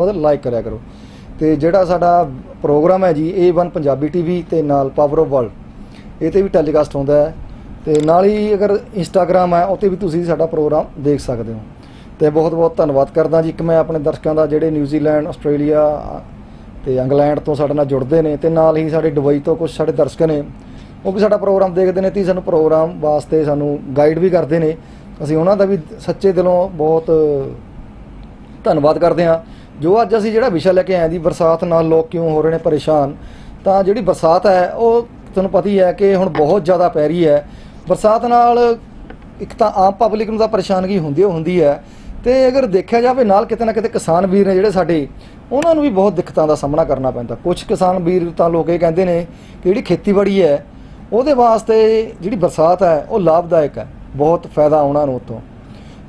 ਉਹਦਾ ਲਾਈਕ ਕਰਿਆ ਕਰੋ। ਤੇ ਜਿਹੜਾ ਸਾਡਾ ਪ੍ਰੋਗਰਾਮ ਹੈ ਜੀ A1 ਪੰਜਾਬੀ ਟੀਵੀ ਤੇ ਨਾਲ ਪਾਵਰ ਆਫ ਵਰਲਡ ਇਹ ਤੇ ਵੀ ਟੈਲੀਕਾਸਟ ਹੁੰਦਾ ਹੈ। ਤੇ ਨਾਲ ਹੀ ਅਗਰ ਇੰਸਟਾਗ੍ਰam ਹੈ ਉਹ ਤੇ ਵੀ ਤੁਸੀਂ ਸਾਡਾ ਪ੍ਰੋਗਰਾਮ ਦੇਖ ਸਕਦੇ ਹੋ। ਤੇ ਬਹੁਤ ਬਹੁਤ ਧੰਨਵਾਦ ਕਰਦਾ ਜੀ। ਇੱਕ ਮੈਂ ਆਪਣੇ ਦਰਸ਼ਕਾਂ ਦਾ, ਜਿਹੜੇ ਨਿਊਜ਼ੀਲੈਂਡ, ਆਸਟ੍ਰੇਲੀਆ ਤੇ ਇੰਗਲੈਂਡ ਤੋਂ ਸਾਡੇ ਨਾਲ ਜੁੜਦੇ ਨੇ ਤੇ ਨਾਲ ਹੀ ਸਾਡੇ ਦੁਬਈ ਤੋਂ ਕੁਝ ਸਾਡੇ ਦਰਸ਼ਕ ਨੇ, ਉਹ ਵੀ ਸਾਡਾ ਪ੍ਰੋਗਰਾਮ ਦੇਖਦੇ ਨੇ ਤੇ ਸਾਨੂੰ ਪ੍ਰੋਗਰਾਮ ਵਾਸਤੇ ਸਾਨੂੰ ਗਾਈਡ ਵੀ ਕਰਦੇ ਨੇ। ਅਸੀਂ ਉਹਨਾਂ ਦਾ ਵੀ ਸੱਚੇ ਦਿਲੋਂ ਬਹੁਤ ਧੰਨਵਾਦ ਕਰਦੇ ਹਾਂ। ਜੋ ਅੱਜ ਅਸੀਂ ਜਿਹੜਾ ਵਿਸ਼ਾ ਲੈ ਕੇ ਆਏ ਹਾਂ ਜੀ, ਬਰਸਾਤ ਨਾਲ ਲੋਕ ਕਿਉਂ ਹੋ ਰਹੇ ਨੇ ਪਰੇਸ਼ਾਨ, ਤਾਂ ਜਿਹੜੀ ਬਰਸਾਤ ਹੈ, ਉਹ ਤੁਹਾਨੂੰ ਪਤਾ ਹੀ ਹੈ ਕਿ ਹੁਣ ਬਹੁਤ ਜ਼ਿਆਦਾ ਪੈ ਰਹੀ ਹੈ। ਬਰਸਾਤ ਨਾਲ ਇੱਕ ਤਾਂ ਆਮ ਪਬਲਿਕ ਨੂੰ ਤਾਂ ਪਰੇਸ਼ਾਨਗੀ ਹੁੰਦੀ ਓ ਹੁੰਦੀ ਹੈ। ਤੇ ਅਗਰ ਦੇਖਿਆ ਜਾਵੇ, ਨਾਲ ਕਿਤੇ ਨਾ ਕਿਤੇ ਕਿਸਾਨ ਵੀਰ ਨੇ ਜਿਹੜੇ ਸਾਡੇ, ਉਹਨਾਂ ਨੂੰ ਵੀ ਬਹੁਤ ਦਿੱਕਤਾਂ ਦਾ ਸਾਹਮਣਾ ਕਰਨਾ ਪੈਂਦਾ। ਕੁਝ ਕਿਸਾਨ ਵੀਰ ਤਾਂ ਲੋਕ ਇਹ ਕਹਿੰਦੇ ਨੇ ਕਿ ਜਿਹੜੀ ਖੇਤੀਬਾੜੀ ਹੈ, ਉਹਦੇ ਵਾਸਤੇ ਜਿਹੜੀ ਬਰਸਾਤ ਹੈ, ਉਹ ਲਾਭਦਾਇਕ ਹੈ। ਬਹੁਤ ਫਾਇਦਾ ਉਹਨਾਂ ਨੂੰ ਉਤੋਂ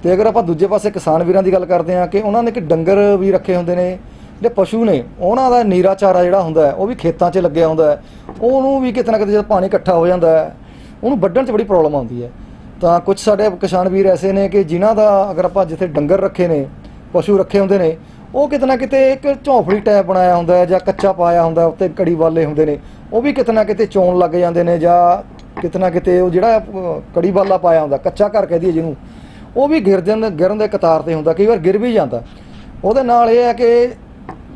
ਤੇ ਅਗਰ ਆਪਾਂ ਦੂਜੇ ਪਾਸੇ ਕਿਸਾਨ ਵੀਰਾਂ ਦੀ ਗੱਲ ਕਰਦੇ ਹਾਂ ਕਿ ਉਹਨਾਂ ਨੇ ਕਿ ਡੰਗਰ ਵੀ ਰੱਖੇ ਹੁੰਦੇ ਨੇ, ਜਿਹੜੇ ਪਸ਼ੂ ਨੇ, ਉਹਨਾਂ ਦਾ ਨੀਰਾ ਚਾਰਾ ਜਿਹੜਾ ਹੁੰਦਾ ਹੈ, ਉਹ ਵੀ ਖੇਤਾਂ 'ਚ ਲੱਗਿਆ ਹੁੰਦਾ ਹੈ, ਉਹਨੂੰ ਵੀ ਕਿਤੇ ਨਾ ਕਿਤੇ ਜਦ ਪਾਣੀ ਇਕੱਠਾ ਹੋ ਜਾਂਦਾ ਹੈ, ਉਹਨੂੰ ਵੱਢਣ 'ਚ ਬੜੀ ਪ੍ਰੋਬਲਮ ਆਉਂਦੀ ਹੈ। ਤਾਂ ਕੁਝ ਸਾਡੇ ਕਿਸਾਨ ਵੀਰ ਐਸੇ ਨੇ ਕਿ ਜਿਨ੍ਹਾਂ ਦਾ ਅਗਰ ਆਪਾਂ ਜਿੱਥੇ ਡੰਗਰ ਰੱਖੇ ਨੇ, ਪਸ਼ੂ ਰੱਖੇ ਹੁੰਦੇ ਨੇ, ਉਹ ਕਿਤੇ ਨਾ ਕਿਤੇ ਇੱਕ ਝੌਂਫੜੀ ਟਾਈਪ ਬਣਾਇਆ ਹੁੰਦਾ ਹੈ ਜਾਂ ਕੱਚਾ ਪਾਇਆ ਹੁੰਦਾ ਉੱਤੇ ਕੜੀ ਵਾਲੇ ਹੁੰਦੇ ਨੇ, ਉਹ ਵੀ ਕਿਤੇ ਨਾ ਕਿਤੇ ਚੋਣ ਲੱਗ ਜਾਂਦੇ ਨੇ ਜਾਂ ਕਿਤੇ ਨਾ ਕਿਤੇ ਉਹ ਜਿਹੜਾ ਕੜੀ ਵਾਲਾ ਪਾਇਆ ਹੁੰਦਾ, ਕੱਚਾ ਘਰ ਕਹਿ ਦਈਏ ਜਿਹਨੂੰ। ਉਹ ਵੀ ਗਿਰ ਜਾਂਦਾ, ਗਿਰਨ ਦੇ ਕਤਾਰ ਤੇ ਹੁੰਦਾ, ਕਈ ਵਾਰ ਗਿਰ ਵੀ ਜਾਂਦਾ। ਉਹਦੇ ਨਾਲ ਇਹ ਹੈ ਕਿ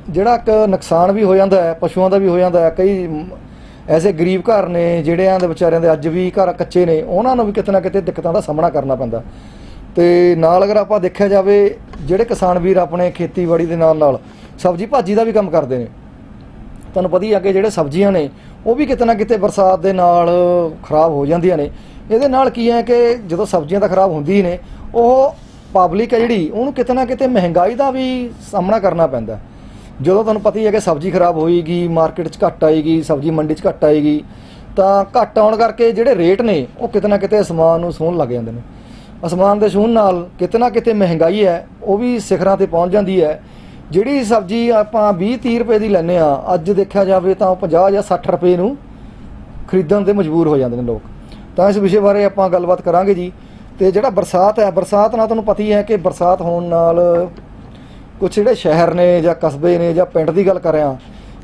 ਜਿਹੜਾ ਇੱਕ ਨੁਕਸਾਨ ਵੀ ਹੋ ਜਾਂਦਾ ਹੈ, ਪਸ਼ੂਆਂ ਦਾ ਵੀ ਹੋ ਜਾਂਦਾ ਹੈ, ਕਈ ਐਸੇ ਗਰੀਬ ਘਰ ਨੇ ਜਿਹੜਿਆਂ ਦੇ ਵਿਚਾਰਿਆਂ ਦੇ ਅੱਜ ਵੀ ਘਰ ਕੱਚੇ ਨੇ, ਉਹਨਾਂ ਨੂੰ ਵੀ ਕਿਤੇ ਨਾ ਕਿਤੇ ਦਿੱਕਤਾਂ ਦਾ ਸਾਹਮਣਾ ਕਰਨਾ ਪੈਂਦਾ। ਤੇ ਨਾਲ ਅਗਰ ਆਪਾਂ ਦੇਖਿਆ ਜਾਵੇ, ਜਿਹੜੇ ਕਿਸਾਨ ਵੀਰ ਆਪਣੇ ਖੇਤੀਬਾੜੀ ਦੇ ਨਾਲ ਨਾਲ ਸਬਜ਼ੀ ਭਾਜੀ ਦਾ ਵੀ ਕੰਮ ਕਰਦੇ ਨੇ, ਤੁਹਾਨੂੰ ਪਤਾ ਹੀ ਆ ਕਿ ਜਿਹੜੇ ਸਬਜ਼ੀਆਂ ਨੇ, ਉਹ ਵੀ ਕਿਤੇ ਨਾ ਕਿਤੇ ਬਰਸਾਤ ਦੇ ਨਾਲ ਖਰਾਬ ਹੋ ਜਾਂਦੀਆਂ ਨੇ। ਇਹਦੇ ਨਾਲ ਕੀ ਹੈ ਕਿ ਜਦੋਂ ਸਬਜ਼ੀਆਂ ਤਾਂ ਖਰਾਬ ਹੁੰਦੀ ਨੇ ਉਹ ਪਬਲਿਕ ਹੈ ਜਿਹੜੀ, ਉਹਨੂੰ ਕਿਤੇ ਨਾ ਕਿਤੇ ਮਹਿੰਗਾਈ ਦਾ ਵੀ ਸਾਹਮਣਾ ਕਰਨਾ ਪੈਂਦਾ ਜਦੋਂ ਤੁਹਾਨੂੰ ਪਤਾ ਹੀ ਹੈ ਕਿ ਸਬਜ਼ੀ ਖਰਾਬ ਹੋਏਗੀ ਮਾਰਕੀਟ 'ਚ ਘੱਟ ਆਏਗੀ, ਸਬਜ਼ੀ ਮੰਡੀ 'ਚ ਘੱਟ ਆਏਗੀ, ਤਾਂ ਘੱਟ ਆਉਣ ਕਰਕੇ ਜਿਹੜੇ ਰੇਟ ਨੇ, ਉਹ ਕਿਤੇ ਨਾ ਕਿਤੇ ਅਸਮਾਨ ਨੂੰ ਛੂਹਣ ਲੱਗ ਜਾਂਦੇ ਨੇ। ਅਸਮਾਨ ਦੇ ਛੂਹਣ ਨਾਲ ਕਿਤੇ ਨਾ ਕਿਤੇ ਮਹਿੰਗਾਈ ਹੈ, ਉਹ ਵੀ ਸਿਖਰਾਂ ਤੇ ਪਹੁੰਚ ਜਾਂਦੀ ਹੈ। ਜਿਹੜੀ ਸਬਜ਼ੀ ਆਪਾਂ 20 30 ਰੁਪਏ ਦੀ ਲੈਂਦੇ ਆ ਅੱਜ ਦੇਖਿਆ ਜਾਵੇ ਤਾਂ ਉਹ 50 ਜਾਂ 60 ਰੁਪਏ ਨੂੰ ਖਰੀਦਣ ਤੇ ਮਜਬੂਰ ਹੋ ਜਾਂਦੇ ਨੇ ਲੋਕ। ਤਾਂ ਇਸ ਵਿਸ਼ੇ ਬਾਰੇ ਆਪਾਂ ਗੱਲਬਾਤ ਕਰਾਂਗੇ ਜੀ। ਤੇ ਜਿਹੜਾ ਬਰਸਾਤ ਹੈ, ਬਰਸਾਤ ਨਾਲ ਤੁਹਾਨੂੰ ਪਤਾ ਹੀ ਹੈ ਕਿ ਬਰਸਾਤ ਹੋਣ ਨਾਲ ਕੁਝ ਜਿਹੜੇ ਸ਼ਹਿਰ ਨੇ ਜਾਂ ਕਸਬੇ ਨੇ ਜਾਂ ਪਿੰਡ ਦੀ ਗੱਲ ਕਰ ਰਿਹਾ,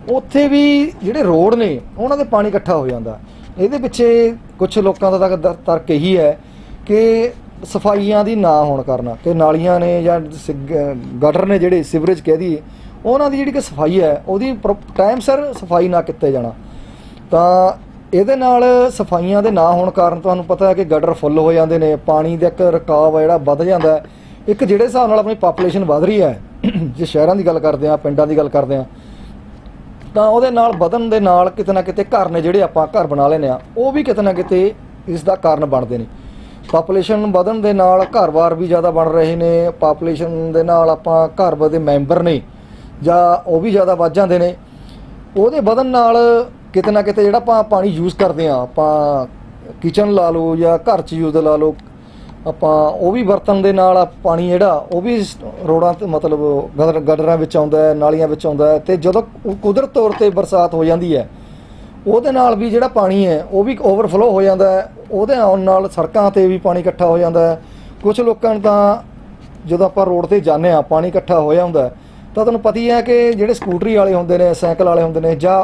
ਉੱਥੇ ਵੀ ਜਿਹੜੇ ਰੋਡ ਨੇ, ਉਹਨਾਂ ਦੇ ਪਾਣੀ ਇਕੱਠਾ ਹੋ ਜਾਂਦਾ। ਇਹਦੇ ਪਿੱਛੇ ਕੁਝ ਲੋਕਾਂ ਦਾ ਤਾਂ ਤਰਕ ਇਹੀ ਹੈ ਕਿ ਸਫਾਈਆਂ ਦੀ ਨਾ ਹੋਣ ਕਾਰਨ, ਕਿ ਨਾਲੀਆਂ ਨੇ ਜਾਂ ਸਿਗ- ਗਟਰ ਨੇ ਜਿਹੜੇ ਸੀਵਰੇਜ ਕਹਿ ਦਈਏ, ਉਹਨਾਂ ਦੀ ਜਿਹੜੀ ਕਿ ਸਫ਼ਾਈ ਹੈ, ਉਹਦੀ ਟਾਈਮ ਸਿਰ ਸਫ਼ਾਈ ਨਾ ਕੀਤੇ ਜਾਣਾ। ਤਾਂ ਇਹਦੇ ਨਾਲ ਸਫਾਈਆਂ ਦੇ ਨਾ ਹੋਣ ਕਾਰਨ ਤੁਹਾਨੂੰ ਪਤਾ ਹੈ ਕਿ ਗਟਰ ਫੁੱਲ ਹੋ ਜਾਂਦੇ ਨੇ, ਪਾਣੀ ਦਾ ਇੱਕ ਰਕਾਵ ਹੈ ਜਿਹੜਾ ਵੱਧ ਜਾਂਦਾ ਹੈ। ਇੱਕ ਜਿਹੜੇ ਹਿਸਾਬ ਨਾਲ ਆਪਣੀ ਪਾਪੂਲੇਸ਼ਨ ਵੱਧ ਰਹੀ ਹੈ, ਜੇ ਸ਼ਹਿਰਾਂ ਦੀ ਗੱਲ ਕਰਦੇ ਆ ਪਿੰਡਾਂ ਦੀ ਗੱਲ ਕਰਦੇ ਆ ਤਾਂ ਉਹਦੇ ਨਾਲ ਵਧਣ ਦੇ ਨਾਲ ਕਿਤੇ ਨਾ ਕਿਤੇ ਘਰ ਨੇ ਜਿਹੜੇ ਆਪਾਂ ਘਰ ਬਣਾ ਲੈਨੇ ਆ ਉਹ ਵੀ ਕਿਤੇ ਨਾ ਕਿਤੇ ਇਸ ਦਾ ਕਾਰਨ ਬਣਦੇ ਨੇ। ਪਾਪੂਲੇਸ਼ਨ ਵਧਣ ਦੇ ਨਾਲ ਘਰ-ਬਾਰ ਵੀ ਜ਼ਿਆਦਾ ਬਣ ਰਹੇ ਨੇ ਪਾਪੂਲੇਸ਼ਨ ਦੇ ਨਾਲ ਆਪਾਂ ਘਰ ਦੇ ਮੈਂਬਰ ਨੇ ਜਾਂ ਉਹ ਵੀ ਜ਼ਿਆਦਾ ਵੱਧ ਜਾਂਦੇ ਨੇ। ਉਹਦੇ ਵਧਣ ਨਾਲ ਕਿਤੇ ਨਾ ਕਿਤੇ ਜਿਹੜਾ ਆਪਾਂ ਪਾਣੀ ਯੂਜ਼ ਕਰਦੇ ਆ ਆਪਾਂ ਕਿਚਨ ਲਾ ਲਓ ਜਾਂ ਘਰ 'ਚ ਯੂਜ਼ ਲਾ ਲਓ ਆਪਾਂ ਉਹ ਵੀ ਬਰਤਨ ਦੇ ਨਾਲ ਆ ਪਾਣੀ ਜਿਹੜਾ ਉਹ ਵੀ ਸ- ਰੋਡਾਂ ਤੇ ਮਤਲਬ ਗਦਰ ਵਿੱਚ ਆਉਂਦਾ ਹੈ ਨਾਲੀਆਂ ਵਿੱਚ ਆਉਂਦਾ ਹੈ ਤੇ ਜਦੋਂ ਕੁਦਰਤ ਤੌਰ ਤੇ ਬਰਸਾਤ ਹੋ ਜਾਂਦੀ ਹੈ ਉਹਦੇ ਨਾਲ ਵੀ ਜਿਹੜਾ ਪਾਣੀ ਹੈ ਉਹ ਵੀ ਓਵਰਫਲੋ ਹੋ ਜਾਂਦਾ ਹੈ ਉਹਦੇ ਆਉਣ ਨਾਲ ਸੜਕਾਂ ਤੇ ਵੀ ਪਾਣੀ ਇਕੱਠਾ ਹੋ ਜਾਂਦਾ ਹੈ। ਕੁਝ ਲੋਕਾਂ ਨੂੰ ਤਾਂ ਜਦੋਂ ਆਪਾਂ ਰੋਡ ਤੇ ਜਾਂਦੇ ਆ ਪਾਣੀ ਇਕੱਠਾ ਹੋਇਆ ਹੁੰਦਾ ਹੈ, ਤਾਂ ਤੁਹਾਨੂੰ ਪਤਾ ਹੀ ਹੈ ਕਿ ਜਿਹੜੇ ਸਕੂਟਰੀ ਵਾਲੇ ਹੁੰਦੇ ਨੇ, ਸਾਈਕਲ ਵਾਲੇ ਹੁੰਦੇ ਨੇ ਜਾਂ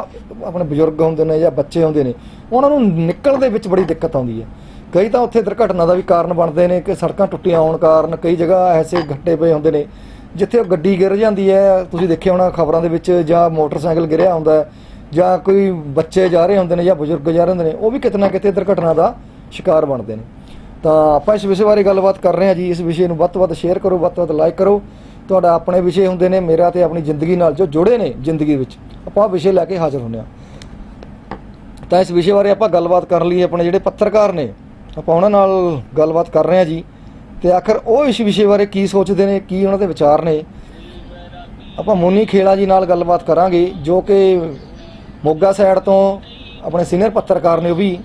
ਆਪਣੇ ਬਜ਼ੁਰਗ ਹੁੰਦੇ ਨੇ ਜਾਂ ਬੱਚੇ ਹੁੰਦੇ ਨੇ, ਉਹਨਾਂ ਨੂੰ ਨਿਕਲਣ ਦੇ ਵਿੱਚ ਬੜੀ ਦਿੱਕਤ ਆਉਂਦੀ ਹੈ। ਕਈ ਤਾਂ ਉੱਥੇ ਦੁਰਘਟਨਾ ਦਾ ਵੀ ਕਾਰਨ ਬਣਦੇ ਨੇ ਕਿ ਸੜਕਾਂ ਟੁੱਟੀਆਂ ਹੋਣ ਕਾਰਨ ਕਈ ਜਗ੍ਹਾ ਐਸੇ ਘੱਟੇ ਪਏ ਹੁੰਦੇ ਨੇ, ਜਿੱਥੇ ਉਹ ਗੱਡੀ ਗਿਰ ਜਾਂਦੀ ਹੈ। ਤੁਸੀਂ ਦੇਖਿਆ ਹੋਣਾ ਖਬਰਾਂ ਦੇ ਵਿੱਚ ਜਾਂ ਮੋਟਰਸਾਈਕਲ ਗਿਰਿਆ ਹੁੰਦਾ ਜਾਂ ਕੋਈ ਬੱਚੇ ਜਾ ਰਹੇ ਹੁੰਦੇ ਨੇ ਜਾਂ ਬਜ਼ੁਰਗ ਜਾ ਰਹੇ ਹੁੰਦੇ ਨੇ, ਉਹ ਵੀ ਕਿਤੇ ਨਾ ਕਿਤੇ ਦੁਰਘਟਨਾ ਦਾ ਸ਼ਿਕਾਰ ਬਣਦੇ ਨੇ। ਤਾਂ ਆਪਾਂ ਇਸ ਵਿਸ਼ੇ ਬਾਰੇ ਗੱਲਬਾਤ ਕਰ ਰਹੇ ਹਾਂ ਜੀ। ਇਸ ਵਿਸ਼ੇ ਨੂੰ ਵੱਧ ਤੋਂ ਵੱਧ ਸ਼ੇਅਰ ਕਰੋ, ਵੱਧ ਤੋਂ ਵੱਧ ਲਾਈਕ ਕਰੋ। ਤੁਹਾਡਾ ਆਪਣੇ ਵਿਸ਼ੇ ਹੁੰਦੇ ਨੇ, ਮੇਰਾ ਤੇ ਆਪਣੀ ਜ਼ਿੰਦਗੀ ਨਾਲ ਜੋ ਜੁੜੇ ਨੇ ਜ਼ਿੰਦਗੀ ਵਿੱਚ, ਆਪਾਂ ਉਹ ਵਿਸ਼ੇ ਲੈ ਕੇ ਹਾਜ਼ਰ ਹੁੰਦੇ ਹਾਂ। ਤਾਂ ਇਸ ਵਿਸ਼ੇ ਬਾਰੇ ਆਪਾਂ ਗੱਲਬਾਤ ਕਰਨ ਲਈ ਆਪਣੇ ਜਿਹੜੇ ਪੱਤਰਕਾਰ ਨੇ, ਆਪਾਂ ਉਹਨਾਂ ਨਾਲ ਗੱਲਬਾਤ ਕਰ ਰਹੇ ਹਾਂ ਜੀ। ਤੇ ਆਖਰ ਉਹ ਇਸ ਵਿਸ਼ੇ ਬਾਰੇ ਕੀ ਸੋਚਦੇ ਨੇ, ਕੀ ਉਹਨਾਂ ਦੇ ਵਿਚਾਰ ਨੇ, ਆਪਾਂ ਮੋਨੀ ਖੇੜਾ ਜੀ ਨਾਲ ਗੱਲਬਾਤ ਕਰਾਂਗੇ, ਜੋ ਕਿ ਮੋਗਾ ਸਾਈਡ ਤੋਂ ਆਪਣੇ ਸੀਨੀਅਰ ਪੱਤਰਕਾਰ ਨੇ ਉਹ ਵੀ।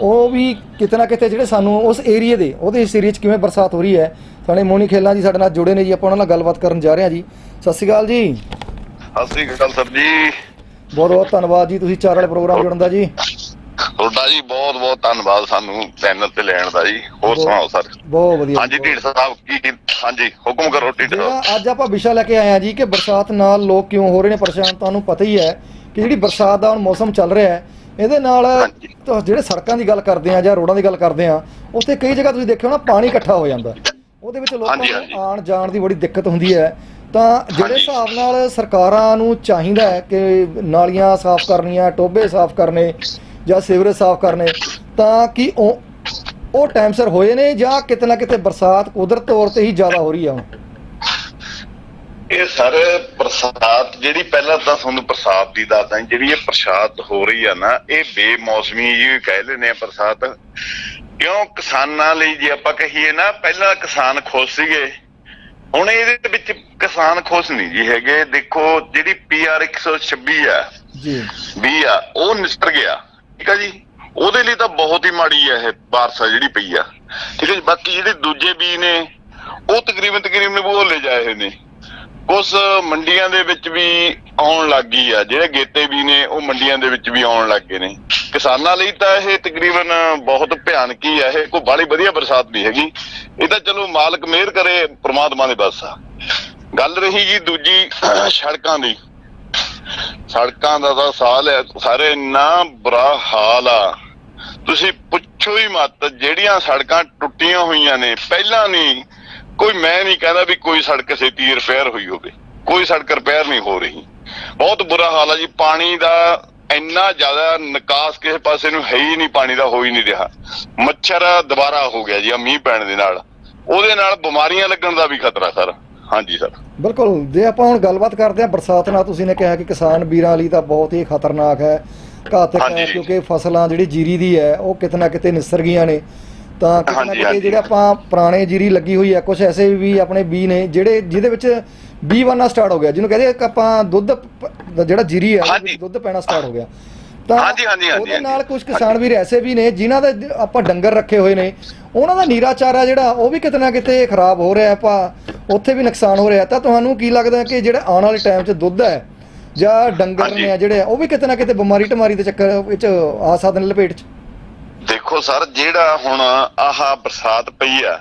ਉਹ ਵੀ ਕਿਤੇ ਨਾ ਕਿਤੇ ਜਿਹੜੇ ਸਾਨੂੰ ਉਸ ਏਰੀਏ ਦੇ, ਉਹਦੇ ਇਸ ਏਰੀਏ 'ਚ ਕਿਵੇਂ ਬਰਸਾਤ ਹੋ ਰਹੀ ਹੈ ਸਾਡੇ ਮੋਨੀ ਖੇਲਾ ਜੀ ਸਾਡੇ ਨਾਲ ਜੁੜੇ ਨੇ ਜੀ ਆਪਾਂ ਉਹਨਾਂ ਨਾਲ ਗੱਲਬਾਤ ਕਰਨ ਜਾ ਰਹੇ ਹਾਂ ਜੀ। ਸਤਿ ਸ਼੍ਰੀ ਅਕਾਲ ਜੀ। ਸਤਿ ਸ੍ਰੀ ਅਕਾਲ ਸਰ ਜੀ। ਬਹੁਤ ਬਹੁਤ ਧੰਨਵਾਦ ਜੀ ਤੁਸੀਂ ਚਾਰ ਵਾਲੇ ਪ੍ਰੋਗਰਾਮ ਜੁੜਨ ਦਾ ਜੀ। ਤੁਹਾਡਾ ਜੀ ਬਹੁਤ ਬਹੁਤ ਧੰਨਵਾਦ ਸਾਨੂੰ ਚੈਨਲ ਤੇ ਲੈਣ ਦਾ ਜੀ। ਹੋਰ ਸੁਣਾਓ ਸਰ? ਬਹੁਤ ਵਧੀਆ ਹਾਂਜੀ ਢੀਡ ਸਾਹਿਬ ਕੀ ਹਾਂਜੀ ਹੁਕਮ ਕਰੋ ਢੀਡ ਸਾਹਿਬ। ਅੱਜ ਆਪਾਂ ਵਿਸ਼ਾ ਲੈ ਕੇ ਆਏ ਆ ਜੀ ਕਿ ਬਰਸਾਤ ਨਾਲ ਲੋਕ ਕਿਉਂ ਹੋ ਰਹੇ ਨੇ ਪਰੇਸ਼ਾਨ ਤੁਹਾਨੂੰ ਪਤਾ ਹੀ ਹੈ ਕਿ ਜਿਹੜੀ ਬਰਸਾਤ ਦਾ ਹੁਣ ਮੌਸਮ ਚੱਲ ਰਿਹਾ ਹੈ ਇਹਦੇ ਨਾਲ ਜਿਹੜੇ ਸੜਕਾਂ ਦੀ ਗੱਲ ਕਰਦੇ ਆ ਜਾਂ ਰੋਡਾਂ ਦੀ ਗੱਲ ਕਰਦੇ ਆ ਉੱਥੇ ਕਈ ਜਗ੍ਹਾ ਤੁਸੀਂ ਦੇਖਿਓ ਨਾ ਪਾਣੀ ਇਕੱਠਾ ਹੋ ਜਾਂਦਾ। ਉਹਦੇ ਵਿੱਚ ਲੋਕਾਂ ਨੂੰ। ਆਉਣ ਜਾਣ ਦੀ ਬੜੀ ਦਿੱਕਤ ਹੁੰਦੀ ਹੈ ਤਾਂ ਜਿਹੜੇ। ਹਿਸਾਬ ਨਾਲ ਸਰਕਾਰਾਂ ਨੂੰ ਚਾਹੀਦਾ ਹੈ ਕਿ ਨਾਲੀਆਂ ਸਾਫ਼ ਕਰਨੀਆਂ ਟੋਬੇ ਸਾਫ਼ ਕਰਨੇ ਜਾਂ ਸੀਵਰੇਜ ਸਾਫ਼ ਕਰਨੇ ਤਾਂ ਕੀ ਉਹ ਟਾਈਮ ਸਿਰ ਹੋਏ ਨੇ ਜਾਂ ਕਿਤੇ ਨਾ ਕਿਤੇ ਬਰਸਾਤ ਕੁਦਰਤ ਤੌਰ ਤੇ ਹੀ ਜ਼ਿਆਦਾ ਹੋ ਰਹੀ ਆ ਹੁਣ ਇਹ ਸਰ ਬਰਸਾਤ ਜਿਹੜੀ ਪਹਿਲਾਂ ਤਾਂ ਤੁਹਾਨੂੰ ਬਰਸਾਤ ਦੀ ਦੱਸਦਾ ਜਿਹੜੀ ਇਹ ਬਰਸਾਤ ਹੋ ਰਹੀ ਆ ਨਾ ਇਹ ਬੇਮੌਸਮੀ ਜੀ ਕਹਿ ਲੈਨੇ ਆ ਬਰਸਾਤ ਕਿਉਂ ਕਿਸਾਨਾਂ ਲਈ ਜੇ ਆਪਾਂ ਕਹੀਏ ਨਾ ਪਹਿਲਾਂ ਕਿਸਾਨ ਖੁਸ਼ ਸੀਗੇ। ਹੁਣ ਇਹਦੇ ਵਿੱਚ ਕਿਸਾਨ ਖੁਸ਼ ਨਹੀਂ ਜੀ ਹੈਗੇ। ਦੇਖੋ ਜਿਹੜੀ ਪੀਆਰ 126 ਆ ਜੀ। ਵੀ ਆ ਉਹ ਨਿਸਰ ਗਿਆ। ਠੀਕ ਆ ਜੀ? ਉਹਦੇ ਲਈ ਤਾਂ ਬਹੁਤ ਹੀ ਮਾੜੀ ਆ ਇਹ ਬਾਰਸ ਜਿਹੜੀ ਪਈ ਆ। ਠੀਕ ਹੈ ਜੀ? ਬਾਕੀ ਜਿਹੜੇ ਦੂਜੇ ਬੀ ਨੇ ਉਹ ਤਕਰੀਬਨ ਤਕਰੀਬਨ ਬੋਲੇ ਜਾਏ ਹੋਏ ਨੇ। ਕੁਝ ਮੰਡੀਆਂ ਦੇ ਵਿੱਚ ਵੀ ਆਉਣ ਲੱਗ ਗਈ ਆ, ਜਿਹੜੇ ਗੇਤੇ ਵੀ ਨੇ, ਉਹ ਮੰਡੀਆਂ ਦੇ ਵਿੱਚ ਵੀ ਆਉਣ ਲੱਗ ਨੇ। ਕਿਸਾਨਾਂ ਲਈ ਤਾਂ ਇਹ ਤਕਰੀਬਨ ਬਹੁਤ ਭਿਆਨਕ ਹੀ ਆ, ਇਹ ਕੋਈ ਬਾਲੀ ਵਧੀਆ ਬਰਸਾਤ ਨਹੀਂ ਹੈਗੀ। ਇਹ ਤਾਂ ਚਲੋ ਮਾਲਕ ਮਿਹਰ ਕਰੇ, ਪ੍ਰਮਾਤਮਾ ਦੇ ਬਸ ਆ। ਗੱਲ ਰਹੀ ਜੀ ਦੂਜੀ ਸੜਕਾਂ ਦੀ। ਸੜਕਾਂ ਦਾ ਤਾਂ ਸਾਲ ਹੈ, ਸਾਰੇ ਇੰਨਾ ਬੁਰਾ ਹਾਲ ਆ। ਤੁਸੀਂ ਪੁੱਛੋ ਹੀ ਮਤ, ਜਿਹੜੀਆਂ ਸੜਕਾਂ ਟੁੱਟੀਆਂ ਹੋਈਆਂ ਨੇ, ਪਹਿਲਾਂ ਨਹੀਂ ਕੋਈ ਮੈਂ ਨਹੀਂ ਕਹਿੰਦਾ ਵੀ ਕੋਈ ਸੜਕ ਛੇਤੀ ਰਿਪੇਅਰ ਹੋਈ ਹੋਵੇ। ਕੋਈ ਸੜਕ ਰਿਪੇਅਰ ਨਹੀਂ ਹੋ ਰਹੀ। ਬਹੁਤ ਬੁਰਾ ਹਾਲ ਆ ਜੀ। ਪਾਣੀ ਦਾ ਇੰਨਾ ਜ਼ਿਆਦਾ ਨਿਕਾਸ ਕਿਸੇ ਪਾਸੇ ਨੂੰ ਹੈ ਹੀ ਨਹੀਂ ਪਾਣੀ ਦਾ ਹੋ ਹੀ ਨਹੀਂ ਰਿਹਾ। ਮੱਛਰ ਦੁਬਾਰਾ ਹੋ ਗਿਆ ਜੀ ਆ ਮੀਂਹ ਪੈਣ ਦੇ ਨਾਲ। ਉਹਦੇ ਨਾਲ ਬਿਮਾਰੀਆਂ ਲੱਗਣ ਦਾ ਵੀ ਖਤਰਾ ਸਰ। ਹਾਂਜੀ ਸਰ। ਬਿਲਕੁਲ। ਜੇ ਆਪਾਂ ਹੁਣ ਗੱਲਬਾਤ ਕਰਦੇ ਹਾਂ ਬਰਸਾਤ ਨਾਲ ਤੁਸੀਂ ਨੇ ਕਿਹਾ ਕਿ ਕਿਸਾਨ ਵੀਰਾਂ ਲਈ ਤਾਂ ਬਹੁਤ ਹੀ ਖਤਰਨਾਕ ਹੈ ਘਾਤਕ ਹੈ। ਕਿਉਂਕਿ ਫਸਲਾਂ ਜਿਹੜੀ ਜੀਰੀ ਦੀ ਹੈ ਉਹ ਕਿਤੇ ਨਾ ਕਿਤੇ ਨਿਸਰ ਗਈਆਂ ਨੇ। ਤਾਂ ਕਿਤੇ ਨਾ ਹਾਂਜੀ, ਕਿਤੇ ਹਾਂਜੀ। ਜਿਹੜੇ ਆਪਾਂ ਪੁਰਾਣੇ ਜੀਰੀ ਲੱਗੀ ਹੋਈ ਹੈ ਕੁਝ ਐਸੇ ਵੀ ਆਪਣੇ ਬੀ ਨੇ ਜਿਹੜੇ ਜਿਹਦੇ ਵਿੱਚ ਬੀ ਬਣਨਾ ਸਟਾਰਟ ਹੋ ਗਿਆ ਜਿਹਨੂੰ ਕਹਿੰਦੇ ਕਿ ਆਪਾਂ ਦੁੱਧ ਪ- ਜਿਹੜਾ ਜੀਰੀ ਹੈ ਉਹਦੇ ਵਿੱਚ ਹਾਂਜੀ। ਦੁੱਧ ਪੈਣਾ ਸਟਾਰਟ ਹੋ ਗਿਆ ਤਾਂ ਹਾਂਜੀ, ਹਾਂਜੀ, ਹਾਂਜੀ, ਉਹਦੇ ਨਾਲ। ਕੁਝ ਕਿਸਾਨ ਵੀਰ ਐਸੇ ਵੀ ਨੇ ਜਿਨ੍ਹਾਂ ਦੇ ਜ- ਆਪਾਂ ਡੰਗਰ ਰੱਖੇ ਹੋਏ ਨੇ ਉਹਨਾਂ ਦਾ ਨੀਰਾ ਚਾਰਾ ਜਿਹੜਾ ਉਹ ਵੀ ਕਿਤੇ ਨਾ ਕਿਤੇ ਖਰਾਬ ਹੋ ਰਿਹਾ ਆਪਾਂ ਉੱਥੇ ਵੀ ਨੁਕਸਾਨ ਹੋ ਰਿਹਾ ਤਾਂ ਤੁਹਾਨੂੰ ਕੀ ਲੱਗਦਾ ਕਿ ਜਿਹੜਾ ਆਉਣ ਵਾਲੇ ਟਾਈਮ 'ਚ ਦੁੱਧ ਹੈ ਜਾਂ ਡੰਗਰ ਹਾਂਜੀ। ਨੇ ਆ ਜਿਹੜੇ ਆ, ਉਹ ਵੀ ਕਿਤੇ ਨਾ ਕਿਤੇ ਬਿਮਾਰੀ ਟਮਾਰੀ ਦੇ ਚੱਕਰ ਵਿੱਚ ਆ ਸਕਦੇ ਨੇ ਲਪੇਟ 'ਚ ਦੇਖੋ ਸਰ ਜਿਹੜਾ ਹੁਣ ਆਹ ਬਰਸਾਤ ਪਈ ਆ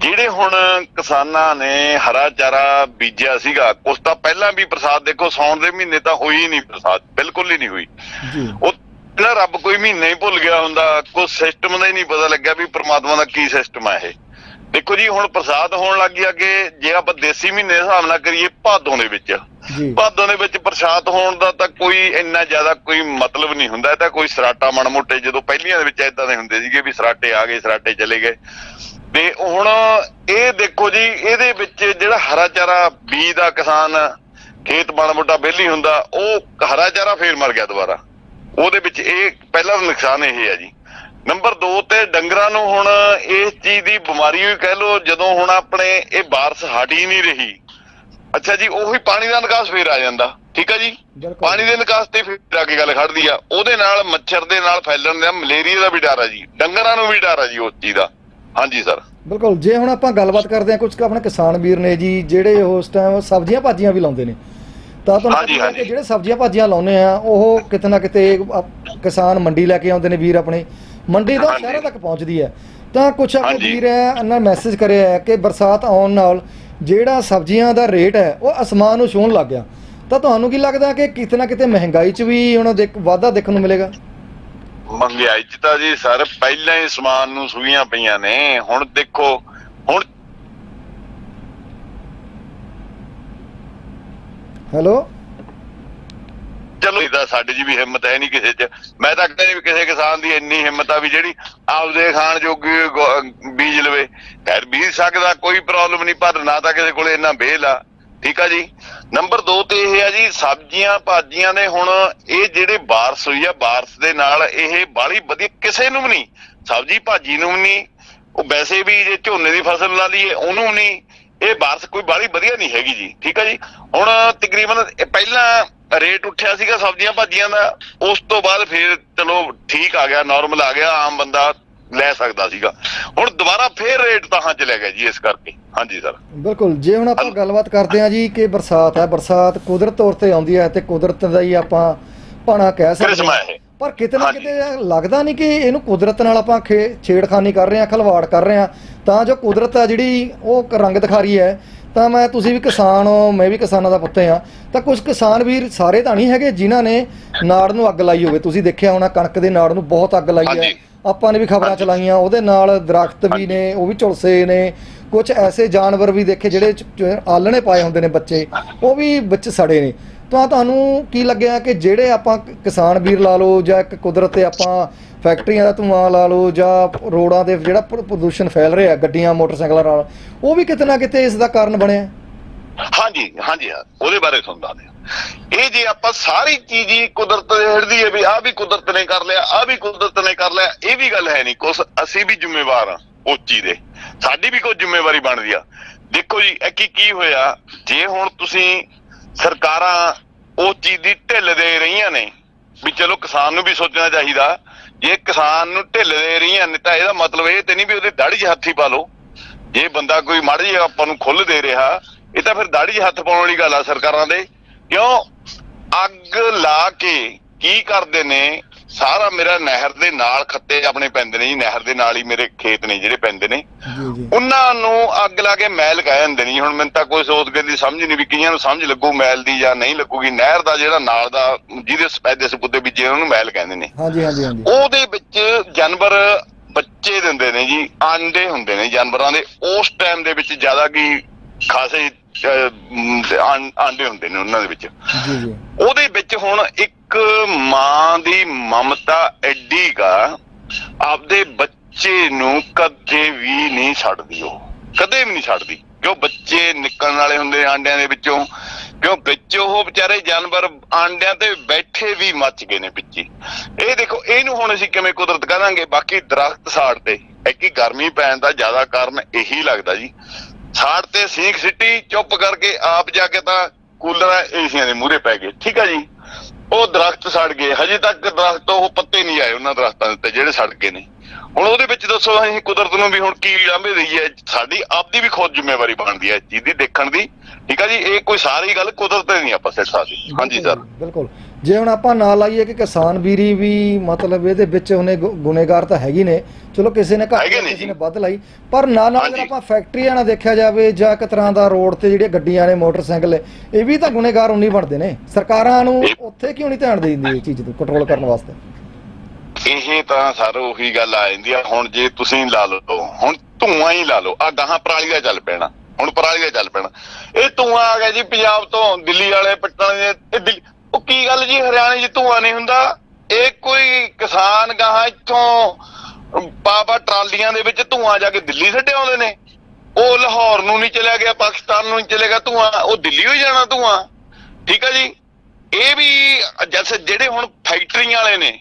ਜਿਹੜੇ ਹੁਣ ਕਿਸਾਨਾਂ ਨੇ ਹਰਾ ਚਾਰਾ ਬੀਜਿਆ ਸੀਗਾ ਕੁਛ ਤਾਂ ਪਹਿਲਾਂ ਵੀ ਬਰਸਾਤ ਦੇਖੋ ਸੌਣ ਦੇ ਮਹੀਨੇ ਤਾਂ ਹੋਈ ਨਹੀਂ ਬਰਸਾਤ ਬਿਲਕੁਲ ਹੀ ਨਹੀਂ ਹੋਈ। ਉਹ ਨਾ ਰੱਬ ਕੋਈ ਮਹੀਨਾ ਹੀ ਭੁੱਲ ਗਿਆ ਹੁੰਦਾ ਕੋਈ ਸਿਸਟਮ ਦਾ ਹੀ ਨਹੀਂ ਪਤਾ ਲੱਗਿਆ ਵੀ ਪ੍ਰਮਾਤਮਾ ਦਾ ਕੀ ਸਿਸਟਮ ਆ ਇਹ। ਦੇਖੋ ਜੀ ਹੁਣ ਬਰਸਾਤ ਹੋਣ ਲੱਗੀ ਅੱਗੇ ਜੇ ਆਪਾਂ ਦੇਸੀ ਮਹੀਨੇ ਦੇ ਹਿਸਾਬ ਨਾਲ ਕਰੀਏ ਭਾਦੋਂ ਦੇ ਵਿੱਚ। ਭਾਦੋਂ ਦੇ ਵਿੱਚ ਬਰਸਾਤ ਹੋਣ ਦਾ ਤਾਂ ਕੋਈ ਇੰਨਾ ਜ਼ਿਆਦਾ ਕੋਈ ਮਤਲਬ ਨਹੀਂ ਹੁੰਦਾ। ਇਹ ਤਾਂ ਕੋਈ ਸਰਾਟਾ ਮਣ ਮੋਟੇ ਜਦੋਂ ਪਹਿਲੀਆਂ ਦੇ ਵਿੱਚ ਇਦਾਂ ਦੇ ਹੁੰਦੇ ਸੀਗੇ ਵੀ ਸਰਾਟੇ ਆ ਗਏ ਸਰਾਟੇ ਚਲੇ ਗਏ। ਤੇ ਹੁਣ ਇਹ ਦੇਖੋ ਜੀ ਇਹਦੇ ਵਿੱਚ ਜਿਹੜਾ ਹਰਾ ਚਾਰਾ ਬੀਜ ਦਾ ਕਿਸਾਨ ਖੇਤ ਮਾੜਾ ਮੋਟਾ ਵਿਹਲੀ ਹੁੰਦਾ ਉਹ ਹਰਾ ਚਾਰਾ ਫੇਰ ਮਰ ਗਿਆ ਦੁਬਾਰਾ। ਉਹਦੇ ਵਿੱਚ ਇਹ ਪਹਿਲਾ ਨੁਕਸਾਨ ਇਹ ਹੈ ਜੀ। ਨੰਬਰ 2 ਤੇ ਡੰਗਰਾਂ ਨੂੰ ਹੁਣ ਇਸ ਚੀਜ਼ ਦੀ ਬਿਮਾਰੀ ਵੀ ਕਹਿ ਲੋ ਜਦੋਂ ਹੁਣ ਆਪਣੇ ਇਹ ਬਾਰਿਸ਼ ਹਟ ਹੀ ਨਹੀਂ ਰਹੀ। ਅੱਛਾ ਜੀ ਉਹੀ ਪਾਣੀ ਦਾ ਨਿਕਾਸ ਫੇਰ ਆ ਜਾਂਦਾ। ਠੀਕ ਆ ਜੀ? ਪਾਣੀ ਦੇ ਨਿਕਾਸ ਤੇ ਫਿਰ ਆ ਕੇ ਗੱਲ ਖੜਦੀ ਆ। ਉਹਦੇ ਨਾਲ ਮੱਛਰ ਦੇ ਨਾਲ ਫੈਲਣ ਦਾ ਮਲੇਰੀਆ ਦਾ ਵੀ ਡਰ ਆ ਜੀ। ਡੰਗਰਾਂ ਨੂੰ ਵੀ ਡਰ ਆ ਜੀ ਉਸ ਚੀਜ਼ ਦਾ। ਹਾਂਜੀ ਸਰ। ਬਿਲਕੁਲ। ਜੇ ਹੁਣ ਆਪਾਂ ਗੱਲਬਾਤ ਕਰਦੇ ਹਾਂ ਕੁਝ ਕੁ ਆਪਣੇ ਕਿਸਾਨ ਵੀਰ ਨੇ ਜੀ ਜਿਹੜੇ ਉਸ ਟਾਈਮ ਸਬਜ਼ੀਆਂ ਭਾਜੀਆਂ ਵੀ ਲਾਉਂਦੇ ਨੇ। ਤਾਂ ਤੁਹਾਨੂੰ ਪਤਾ ਹੈ ਕਿ। ਜਿਹੜੇ ਸਬਜ਼ੀਆਂ ਭਾਜੀਆਂ ਲਾਉਂਦੇ ਆ ਉਹ ਕਿਤੇ ਨਾ ਕਿਤੇ ਕਿਸਾਨ ਮੰਡੀ ਲੈ ਕੇ ਆਉਂਦੇ ਨੇ ਵੀਰ ਆਪਣੇ। ਮੰਡੀ ਤੋਂ ਹਾਂਜੀ। ਸ਼ਹਿਰਾਂ ਤੱਕ ਪਹੁੰਚਦੀ ਹੈ। ਤਾਂ ਕੁਝ ਆਪਣੇ ਹਾਂਜੀ। ਵੀਰ ਹੈ ਇਹਨਾਂ ਮੈਸੇਜ ਕਰਿਆ ਹੈ ਕਿ ਬਰਸਾਤ ਆਉਣ ਨਾਲ ਜਿਹੜਾ ਸਬਜ਼ੀਆਂ ਦਾ ਰੇਟ ਹੈ ਉਹ ਅਸਮਾਨ ਨੂੰ ਛੂਹਣ ਲੱਗ ਗਿਆ। ਤਾਂ ਤੁਹਾਨੂੰ ਕੀ ਲੱਗਦਾ ਕਿ ਕਿਤੇ ਨਾ ਕਿਤੇ ਮਹਿੰਗਾਈ 'ਚ ਵੀ ਹੁਣ ਦੇਖ ਵਾਧਾ ਦੇਖਣ ਨੂੰ ਮਿਲੇਗਾ? ਮਹਿੰਗਾਈ ਚ ਤਾਂ ਜੀ ਸਰ ਪਹਿਲਾਂ ਹੀ ਸਮਾਨ ਨੂੰ ਸੂਈਆਂ ਪਈਆਂ ਨੇ। ਹੁਣ ਦੇਖੋ ਹੁਣ ਹੈਲੋ? ਚਲੋ ਇਹਦਾ ਸਾਡੇ ਜੀ ਵੀ ਹਿੰਮਤ ਹੈ ਨਹੀਂ ਕਿਸੇ ਚ। ਮੈਂ ਤਾਂ ਕਹਿੰਦਾ ਵੀ ਕਿਸੇ ਕਿਸਾਨ ਦੀ ਇੰਨੀ ਹਿੰਮਤ ਆ ਵੀ ਜਿਹੜੀ ਆਪਦੇ ਖਾਣ ਜੋਗੀ ਬੀਜ ਲਵੇ। ਖੈਰ, ਬੀਜ ਸਕਦਾ, ਕੋਈ ਪ੍ਰੋਬਲਮ ਨਹੀਂ, ਪਰ ਨਾ ਤਾਂ ਕਿਸੇ ਕੋਲੇ ਇੰਨਾ ਬੇਲ ਆ। ਠੀਕ ਆ ਜੀ? ਨੰਬਰ 2 ਤੇ ਇਹ ਆ ਜੀ, ਸਬਜ਼ੀਆਂ ਭਾਜੀਆਂ ਨੇ ਹੁਣ ਇਹ ਜਿਹੜੇ ਬਾਰਸ ਹੋਈ ਆ, ਬਾਰਸ ਦੇ ਨਾਲ ਇਹ ਬਾਲੀ ਵਧੀਆ ਕਿਸੇ ਨੂੰ ਵੀ ਨਹੀਂ, ਸਬਜ਼ੀ ਭਾਜੀ ਨੂੰ ਵੀ ਨਹੀਂ, ਉਹ ਵੈਸੇ ਵੀ ਜੇ ਝੋਨੇ ਦੀ ਫਸਲ ਲਾ ਲਈਏ, ਉਹਨੂੰ ਵੀ ਨਹੀਂ, ਇਹ ਬਾਰਸ ਕੋਈ ਬਾਲੀ ਵਧੀਆ ਨਹੀਂ ਹੈਗੀ ਜੀ। ਠੀਕ ਆ ਜੀ? ਹੁਣ ਤਕਰੀਬਨ ਪਹਿਲਾਂ ਰੇਟ ਉੱਠਿਆ ਸੀਗਾ ਸਬਜ਼ੀਆਂ ਭਾਜੀਆਂ ਦਾ ਉਸ ਤੋਂ ਬਾਅਦ ਫਿਰ ਚਲੋ ਠੀਕ ਆ ਗਿਆ ਨਾਰਮਲ ਆ ਗਿਆ ਆਮ ਬੰਦਾ ਲੈ ਸਕਦਾ ਸੀਗਾ। ਹੁਣ ਦੁਬਾਰਾ ਫੇਰ ਰੇਟ ਤਾਂ ਹਾਂ ਚਲੇ ਗਿਆ ਜੀ ਇਸ ਕਰਕੇ। ਹਾਂਜੀ ਸਰ ਬਿਲਕੁਲ ਜੇ ਹੁਣ ਆਪਾਂ ਗੱਲਬਾਤ ਕਰਦੇ ਹਾਂ ਜੀ ਕਿ ਬਰਸਾਤ ਹੈ ਬਰਸਾਤ ਕੁਦਰਤ ਤੌਰ ਤੇ ਆਉਂਦੀ ਹੈ ਤੇ ਕੁਦਰਤ ਦਾ ਹੀ ਆਪਾਂ ਭਾਣਾ ਕਹਿ ਸਕਦੇ ਪਰ ਕਿਤੇ ਨਾ। ਕਿਤੇ ਲੱਗਦਾ ਨਹੀਂ ਕਿ ਇਹਨੂੰ ਕੁਦਰਤ ਨਾਲ ਆਪਾਂ ਛੇੜਖਾਨੀ ਕਰ ਰਹੇ ਹਾਂ ਖਲਵਾੜ ਕਰ ਰਹੇ ਹਾਂ। ਤਾਂ ਜੋ ਕੁਦਰਤ ਆ ਜਿਹੜੀ ਉਹ ਰੰਗ ਦਿਖਾ ਰਹੀ ਹੈ ਤਾਂ ਮੈਂ ਤੁਸੀਂ ਵੀ ਕਿਸਾਨ ਹੋ ਮੈਂ ਵੀ ਕਿਸਾਨਾਂ ਦਾ ਪੁੱਤ ਹਾਂ ਤਾਂ ਕੁਝ ਕਿਸਾਨ ਵੀਰ ਸਾਰੇ ਤਾਂ ਨਹੀਂ ਹੈਗੇ ਜਿਨ੍ਹਾਂ ਨੇ ਨਾੜ ਨੂੰ ਅੱਗ ਲਾਈ ਹੋਵੇ ਤੁਸੀਂ ਦੇਖਿਆ ਹੋਣਾ ਕਣਕ ਦੇ ਨਾੜ ਨੂੰ ਬਹੁਤ ਅੱਗ ਲਾਈ ਹੈ। ਆਪਾਂ ਨੇ ਵੀ ਖਬਰਾਂ। ਚਲਾਈਆਂ ਉਹਦੇ ਨਾਲ ਦਰਖਤ ਵੀ। ਨੇ ਉਹ ਵੀ ਝੁਲਸੇ ਨੇ ਕੁਝ ਐਸੇ ਜਾਨਵਰ ਵੀ ਦੇਖੇ ਜਿਹੜੇ ਆਲਣੇ ਪਾਏ ਹੁੰਦੇ ਨੇ ਬੱਚੇ ਉਹ ਵੀ ਵਿੱਚ ਸੜੇ ਨੇ ਤਾਂ ਤੁਹਾਨੂੰ ਕੀ ਲੱਗਿਆ ਕਿ ਜਿਹੜੇ ਆਪਾਂ ਕਿਸਾਨ ਵੀਰ ਲਾ ਲਓ ਜਾਂ ਇੱਕ ਕੁਦਰਤ ਤੇ ਆਪਾਂ ਫੈਕਟਰੀਆਂ ਦਾ ਧੂਆਂ ਲਾ ਲਓ ਜਾਂ ਰੋਡਾਂ ਦੇ ਜਿਹੜਾ ਪ੍ਰਦੂਸ਼ਣ ਫੈਲ ਰਿਹਾ, ਗੱਡੀਆਂ, ਮੋਟਰਸਾਈਕਲਾਂ ਨਾਲ, ਉਹ ਵੀ ਕਿਤੇ ਨਾ ਕਿਤੇ ਇਸ ਦਾ ਕਾਰਨ ਬਣਿਆ। ਹਾਂਜੀ ਹਾਂਜੀ ਉਹਦੇ ਬਾਰੇ ਤੁਹਾਨੂੰ ਦੱਸਦੇ ਹਾਂ। ਇਹ ਜੇ ਆਪਾਂ ਸਾਰੀ ਚੀਜ਼ ਹੀ ਕੁਦਰਤ ਦੇ ਹਿੜਦੀ ਹੈ ਵੀ ਆਹ ਵੀ ਕੁਦਰਤ ਨੇ ਕਰ ਲਿਆ, ਆਹ ਵੀ ਕੁਦਰਤ ਨੇ ਕਰ ਲਿਆ, ਇਹ ਵੀ ਗੱਲ ਹੈ ਨਹੀਂ। ਕੁਛ ਅਸੀਂ ਵੀ ਜ਼ਿੰਮੇਵਾਰ ਹਾਂ ਉਸ ਚੀਜ਼ ਦੇ। ਸਾਡੀ ਵੀ ਕੋਈ ਜ਼ਿੰਮੇਵਾਰੀ ਬਣਦੀ ਆ। ਦੇਖੋ ਜੀ, ਇਹ ਕੀ ਕੀ ਹੋਇਆ? ਜੇ ਹੁਣ ਤੁਸੀਂ ਸਰਕਾਰਾਂ ਉਸ ਚੀਜ਼ ਦੀ ਢਿੱਲ ਦੇ ਰਹੀਆਂ ਨੇ ਵੀ ਚਲੋ ਕਿਸਾਨ ਨੂੰ ਵੀ ਸੋਚਣਾ ਚਾਹੀਦਾ। ਜੇ ਕਿਸਾਨ ਨੂੰ ਢਿੱਲ ਦੇ ਰਹੀਆਂ ਨੇ ਤਾਂ ਇਹਦਾ ਮਤਲਬ ਇਹ ਤੇ ਨਹੀਂ ਵੀ ਉਹਦੇ ਦਾੜੀ 'ਚ ਹੱਥੀ ਪਾ ਲਓ। ਜੇ ਬੰਦਾ ਕੋਈ ਮਾੜੀ ਜਿਹੀ ਆਪਾਂ ਨੂੰ ਖੁੱਲ ਦੇ ਰਿਹਾ, ਇਹ ਤਾਂ ਫਿਰ ਦਾੜੀ 'ਚ ਹੱਥ ਪਾਉਣ ਵਾਲੀ ਗੱਲ ਆ ਸਰਕਾਰਾਂ ਦੇ। ਕਿਉਂ? ਅੱਗ ਲਾ ਕੇ ਕੀ ਕਰਦੇ ਨੇ? ਸਾਰਾ ਮੇਰਾ ਨਹਿਰ ਦੇ ਨਾਲ ਖੱਤੇ ਆਪਣੇ ਪੈਂਦੇ ਨੇ ਜੀ ਨਹਿਰ ਦੇ ਨਾਲ ਹੀ ਮੇਰੇ ਖੇਤ ਨੇ ਜਿਹੜੇ ਪੈਂਦੇ ਨੇ। ਉਹਨਾਂ ਨੂੰ ਅੱਗ ਲਾ ਕੇ ਮੈਲ ਕਹਿ ਜਾਂਦੇ ਨੇ। ਹੁਣ ਮੈਨੂੰ ਤਾਂ ਕੋਈ ਸੋਚ ਕੇ ਦੀ ਸਮਝ ਨਹੀਂ ਵੀ ਕਈਆਂ ਨੂੰ ਸਮਝ ਲੱਗੂ ਮੈਲ ਦੀ ਜਾਂ ਨਹੀਂ ਲੱਗੂਗੀ। ਨਹਿਰ ਦਾ ਜਿਹੜਾ ਨਾਲ ਦਾ ਜਿਹਦੇ ਸਪੈਦੇ ਸਪੁੱਦੇ ਬੀਜੇ ਉਹਨੂੰ ਮੈਲ ਕਹਿੰਦੇ ਨੇ। ਹਾਂਜੀ ਹਾਂਜੀ ਹਾਂਜੀ। ਉਹਦੇ ਵਿੱਚ ਜਾਨਵਰ ਬੱਚੇ ਦਿੰਦੇ ਨੇ ਜੀ ਆਂਡੇ ਹੁੰਦੇ ਨੇ ਜਾਨਵਰਾਂ ਦੇ। ਉਸ ਟਾਈਮ ਦੇ ਵਿੱਚ ਜ਼ਿਆਦਾ ਕੀ ਖਾਸੇ ਆਂਡੇ ਹੁੰਦੇ ਨੇ ਉਹਨਾਂ ਦੇ ਵਿੱਚ। ਜੀ ਜੀ। ਉਹਦੇ ਵਿੱਚ ਹੁਣ ਇੱਕ ਮਾਂ ਦੀ ਮਮਤਾ ਐਡੀ ਗਾ ਆਪਦੇ ਬੱਚੇ ਨੂੰ ਕਦੇ ਵੀ ਨਹੀਂ ਛੱਡਦੀ ਉਹ। ਕਦੇ ਵੀ ਨਹੀਂ ਛੱਡਦੀ। ਕਿਉਂ ਬੱਚੇ ਨਿਕਲਣ ਵਾਲੇ ਹੁੰਦੇ ਆਂਡਿਆਂ ਦੇ ਵਿੱਚੋਂ? ਕਿਉਂ ਵਿੱਚ ਉਹ ਵਿਚਾਰੇ ਜਾਨਵਰ ਆਂਡਿਆਂ ਤੇ ਬੈਠੇ ਵੀ ਮੱਚ ਗਏ ਨੇ ਵਿੱਚੇ ਇਹ ਦੇਖੋ ਇਹਨੂੰ ਹੁਣ ਅਸੀਂ ਕਿਵੇਂ ਕੁਦਰਤ ਕਹਾਂਗੇ? ਬਾਕੀ ਦਰਖਤ ਸਾੜ ਤੇ ਐਕੀ ਗਰਮੀ ਪੈਣ ਦਾ ਜ਼ਿਆਦਾ ਕਾਰਨ ਇਹੀ ਲੱਗਦਾ ਜੀ। ਸਾੜ ਤੇ ਸੀਖ ਸਿੱਟੀ ਚੁੱਪ ਕਰਕੇ ਆਪ ਜਾ ਕੇ ਤਾਂ ਕੂਲਰਾਂ ਏਸੀਆਂ ਦੇ ਮੂਹਰੇ ਪੈ ਗਏ। ਠੀਕ ਆ ਜੀ? ਉਹ ਦਰਖਤ ਸੜ ਗਏ। ਹਜੇ ਤੱਕ ਦਰਖਤ ਉਹ ਪੱਤੇ ਨਹੀਂ ਆਏ ਉਹਨਾਂ ਦਰਖਤਾਂ ਦੇ ਉੱਤੇ ਜਿਹੜੇ ਸੜ ਗਏ ਨੇ। ਹੁਣ ਉਹਦੇ ਵਿੱਚ ਦੱਸੋ ਅਸੀਂ ਕੁਦਰਤ ਨੂੰ ਵੀ ਹੁਣ ਕੀ ਲਾਂਭੇ ਦਈਏ ਸਾਡੀ ਆਪਦੀ ਵੀ ਖੁਦ ਜ਼ਿੰਮੇਵਾਰੀ ਬਣਦੀ ਹੈ ਇਸ ਚੀਜ਼ ਦੀ ਦੇਖਣ ਦੀ। ਠੀਕ ਆ ਜੀ? ਇਹ ਕੋਈ ਸਾਰੀ ਗੱਲ ਕੁਦਰਤ ਤੇ ਨਹੀਂ ਆਪਾਂ ਸਿੱਟ ਸਕਦੇ ਹਾਂਜੀ ਸਰ। ਬਿਲਕੁਲ। ਜੇ ਹੁਣ ਆਪਾਂ ਨਾਲ ਲਾਈਏ ਕਿ ਕਿਸਾਨ ਵੀਰੀ ਵੀ ਮਤਲਬ ਇਹਦੇ ਵਿੱਚ ਉਹਨੇ ਗੁ- ਗੁਨੇਗਾਰ ਤਾਂ ਹੈਗੀ ਨੇ ਚਲੋ ਕਿਸੇ ਨੇ ਘੱਟ ਹੈਗੇ ਨੇ ਕਿਸੇ ਜੀ। ਨੇ ਵੱਧ ਲਾਈ ਪਰ ਨਾਲ ਨਾਲ ਅਗਰ ਹਾਂਜੀ। ਆਪਾਂ ਫੈਕਟਰੀਆਂ ਨਾਲ ਦੇਖਿਆ ਜਾਵੇ ਜਾਂ ਇੱਕ ਤਰ੍ਹਾਂ ਦਾ ਰੋਡ ਤੇ ਜਿਹੜੀਆਂ ਗੱਡੀਆਂ ਨੇ ਮੋਟਰਸਾਈਕਲ ਨੇ, ਇਹ ਵੀ ਤਾਂ ਗੁਨੇਗਾਰ ਉਨੀ ਬਣਦੇ ਨੇ ਸਰਕਾਰਾਂ ਨੂੰ ਉੱਥੇ ਕਿਉਂ ਨਹੀਂ ਧਿਆਨ ਦੇ ਦਿੰਦੀ ਇਹ ਚੀਜ਼ ਨੂੰ ਕੰਟਰੋਲ ਕਰਨ ਵਾਸਤੇ ਇਹ ਤਾਂ ਸਰ ਉਹੀ ਗੱਲ ਆ ਜਾਂਦੀ ਆ ਹੁਣ ਜੇ ਤੁਸੀਂ ਲਾ ਲਓ ਹੁਣ ਧੂਆਂ ਹੀ ਲਾ ਲਓ ਆ ਗਾਹਾਂ ਪਰਾਲੀ ਦਾ ਚੱਲ ਪੈਣਾ ਹੁਣ ਪਰਾਲੀ ਦਾ ਚੱਲ ਪੈਣਾ ਇਹ ਧੂਆਂ ਆ ਗਿਆ ਜੀ ਪੰਜਾਬ ਤੋਂ ਦਿੱਲੀ ਵਾਲੇ ਪੱਟਣ ਦੇ ਇਹ ਦਿੱਲੀ- ਉਹ ਕੀ ਗੱਲ ਜੀ? ਹਰਿਆਣੇ 'ਚ ਧੂਆਂ ਨਹੀਂ ਹੁੰਦਾ। ਇਹ ਕੋਈ ਕਿਸਾਨ ਗਾਹਾਂ ਇੱਥੋਂ ਪਾਪਾ ਟਰਾਲੀਆਂ ਦੇ ਵਿੱਚ ਧੂਆਂ ਜਾ ਕੇ ਦਿੱਲੀ ਛੱਡੇ ਆਉਂਦੇ ਨੇ। ਉਹ ਲਾਹੌਰ ਨੂੰ ਨਹੀਂ ਚਲਿਆ ਗਿਆ, ਪਾਕਿਸਤਾਨ ਨੂੰ ਨਹੀਂ ਚਲੇਗਾ ਧੂਆਂ। ਉਹ ਦਿੱਲੀ ਹੋ ਜਾਣਾ ਧੂਆਂ। ਠੀਕ ਹੈ ਜੀ? ਇਹ ਵੀ ਜੈਸੇ ਜਿਹੜੇ ਹੁਣ ਫੈਕਟਰੀਆਂ ਵਾਲੇ ਨੇ,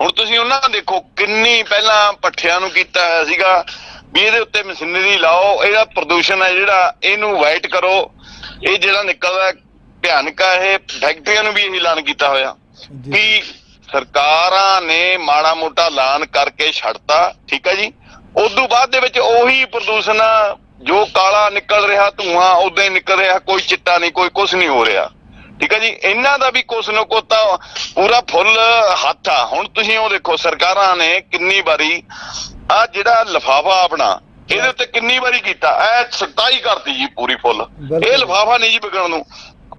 ਹੁਣ ਤੁਸੀਂ ਉਹਨਾਂ ਨੂੰ ਦੇਖੋ, ਕਿੰਨੀ ਪਹਿਲਾਂ ਪੱਠਿਆਂ ਨੂੰ ਕੀਤਾ ਹੋਇਆ ਸੀਗਾ। ਵੀ ਇਹਦੇ ਉੱਤੇ ਮਸ਼ੀਨਰੀ ਲਾਓ, ਇਹਦਾ ਪ੍ਰਦੂਸ਼ਣ ਹੈ ਜਿਹੜਾ, ਇਹਨੂੰ ਵਾਈਟ ਕਰੋ। ਇਹ ਜਿਹੜਾ ਨਿਕਲਦਾ ਭਿਆਨਕ ਆ ਇਹ ਫੈਕਟਰੀਆਂ ਨੂੰ ਵੀ ਇਹੀ ਐਲਾਨ ਕੀਤਾ ਹੋਇਆ। ਕਿ ਸਰਕਾਰਾਂ ਨੇ ਮਾੜਾ ਮੋਟਾ ਐਲਾਨ ਕਰਕੇ ਛੱਡਤਾ ਠੀਕ ਹੈ ਜੀ। ਉਦੋਂ ਬਾਅਦ ਦੇ ਵਿੱਚ ਉਹੀ ਪ੍ਰਦੂਸ਼ਣ ਜੋ ਕਾਲਾ ਨਿਕਲ ਰਿਹਾ ਧੂਆਂ ਉਦਾਂ ਹੀ ਨਿਕਲ ਰਿਹਾ ਕੋਈ ਚਿੱਟਾ ਨਹੀਂ ਕੋਈ ਕੁਝ ਨਹੀਂ ਹੋ ਰਿਹਾ। ਠੀਕ ਹੈ ਜੀ ਇਹਨਾਂ ਦਾ ਵੀ ਕੁਛ ਨਾ ਕੁਛ ਤਾਂ ਪੂਰਾ ਫੁੱਲ ਹੱਥ ਆ। ਹੁਣ ਤੁਸੀਂ ਉਹ ਦੇਖੋ ਸਰਕਾਰਾਂ ਨੇ ਕਿੰਨੀ ਵਾਰੀ ਆ ਜਿਹੜਾ ਲਫਾਫਾ ਆਪਣਾ ਇਹਦੇ ਉੱਤੇ ਕਿੰਨੀ ਵਾਰੀ ਕੀਤਾ ਐ ਸਖਤਾਈ ਕਰਤੀ ਜੀ ਪੂਰੀ ਫੁੱਲ। ਇਹ ਲਫਾਫਾ ਨਹੀਂ ਜੀ ਵਿਕਣ ਨੂੰ।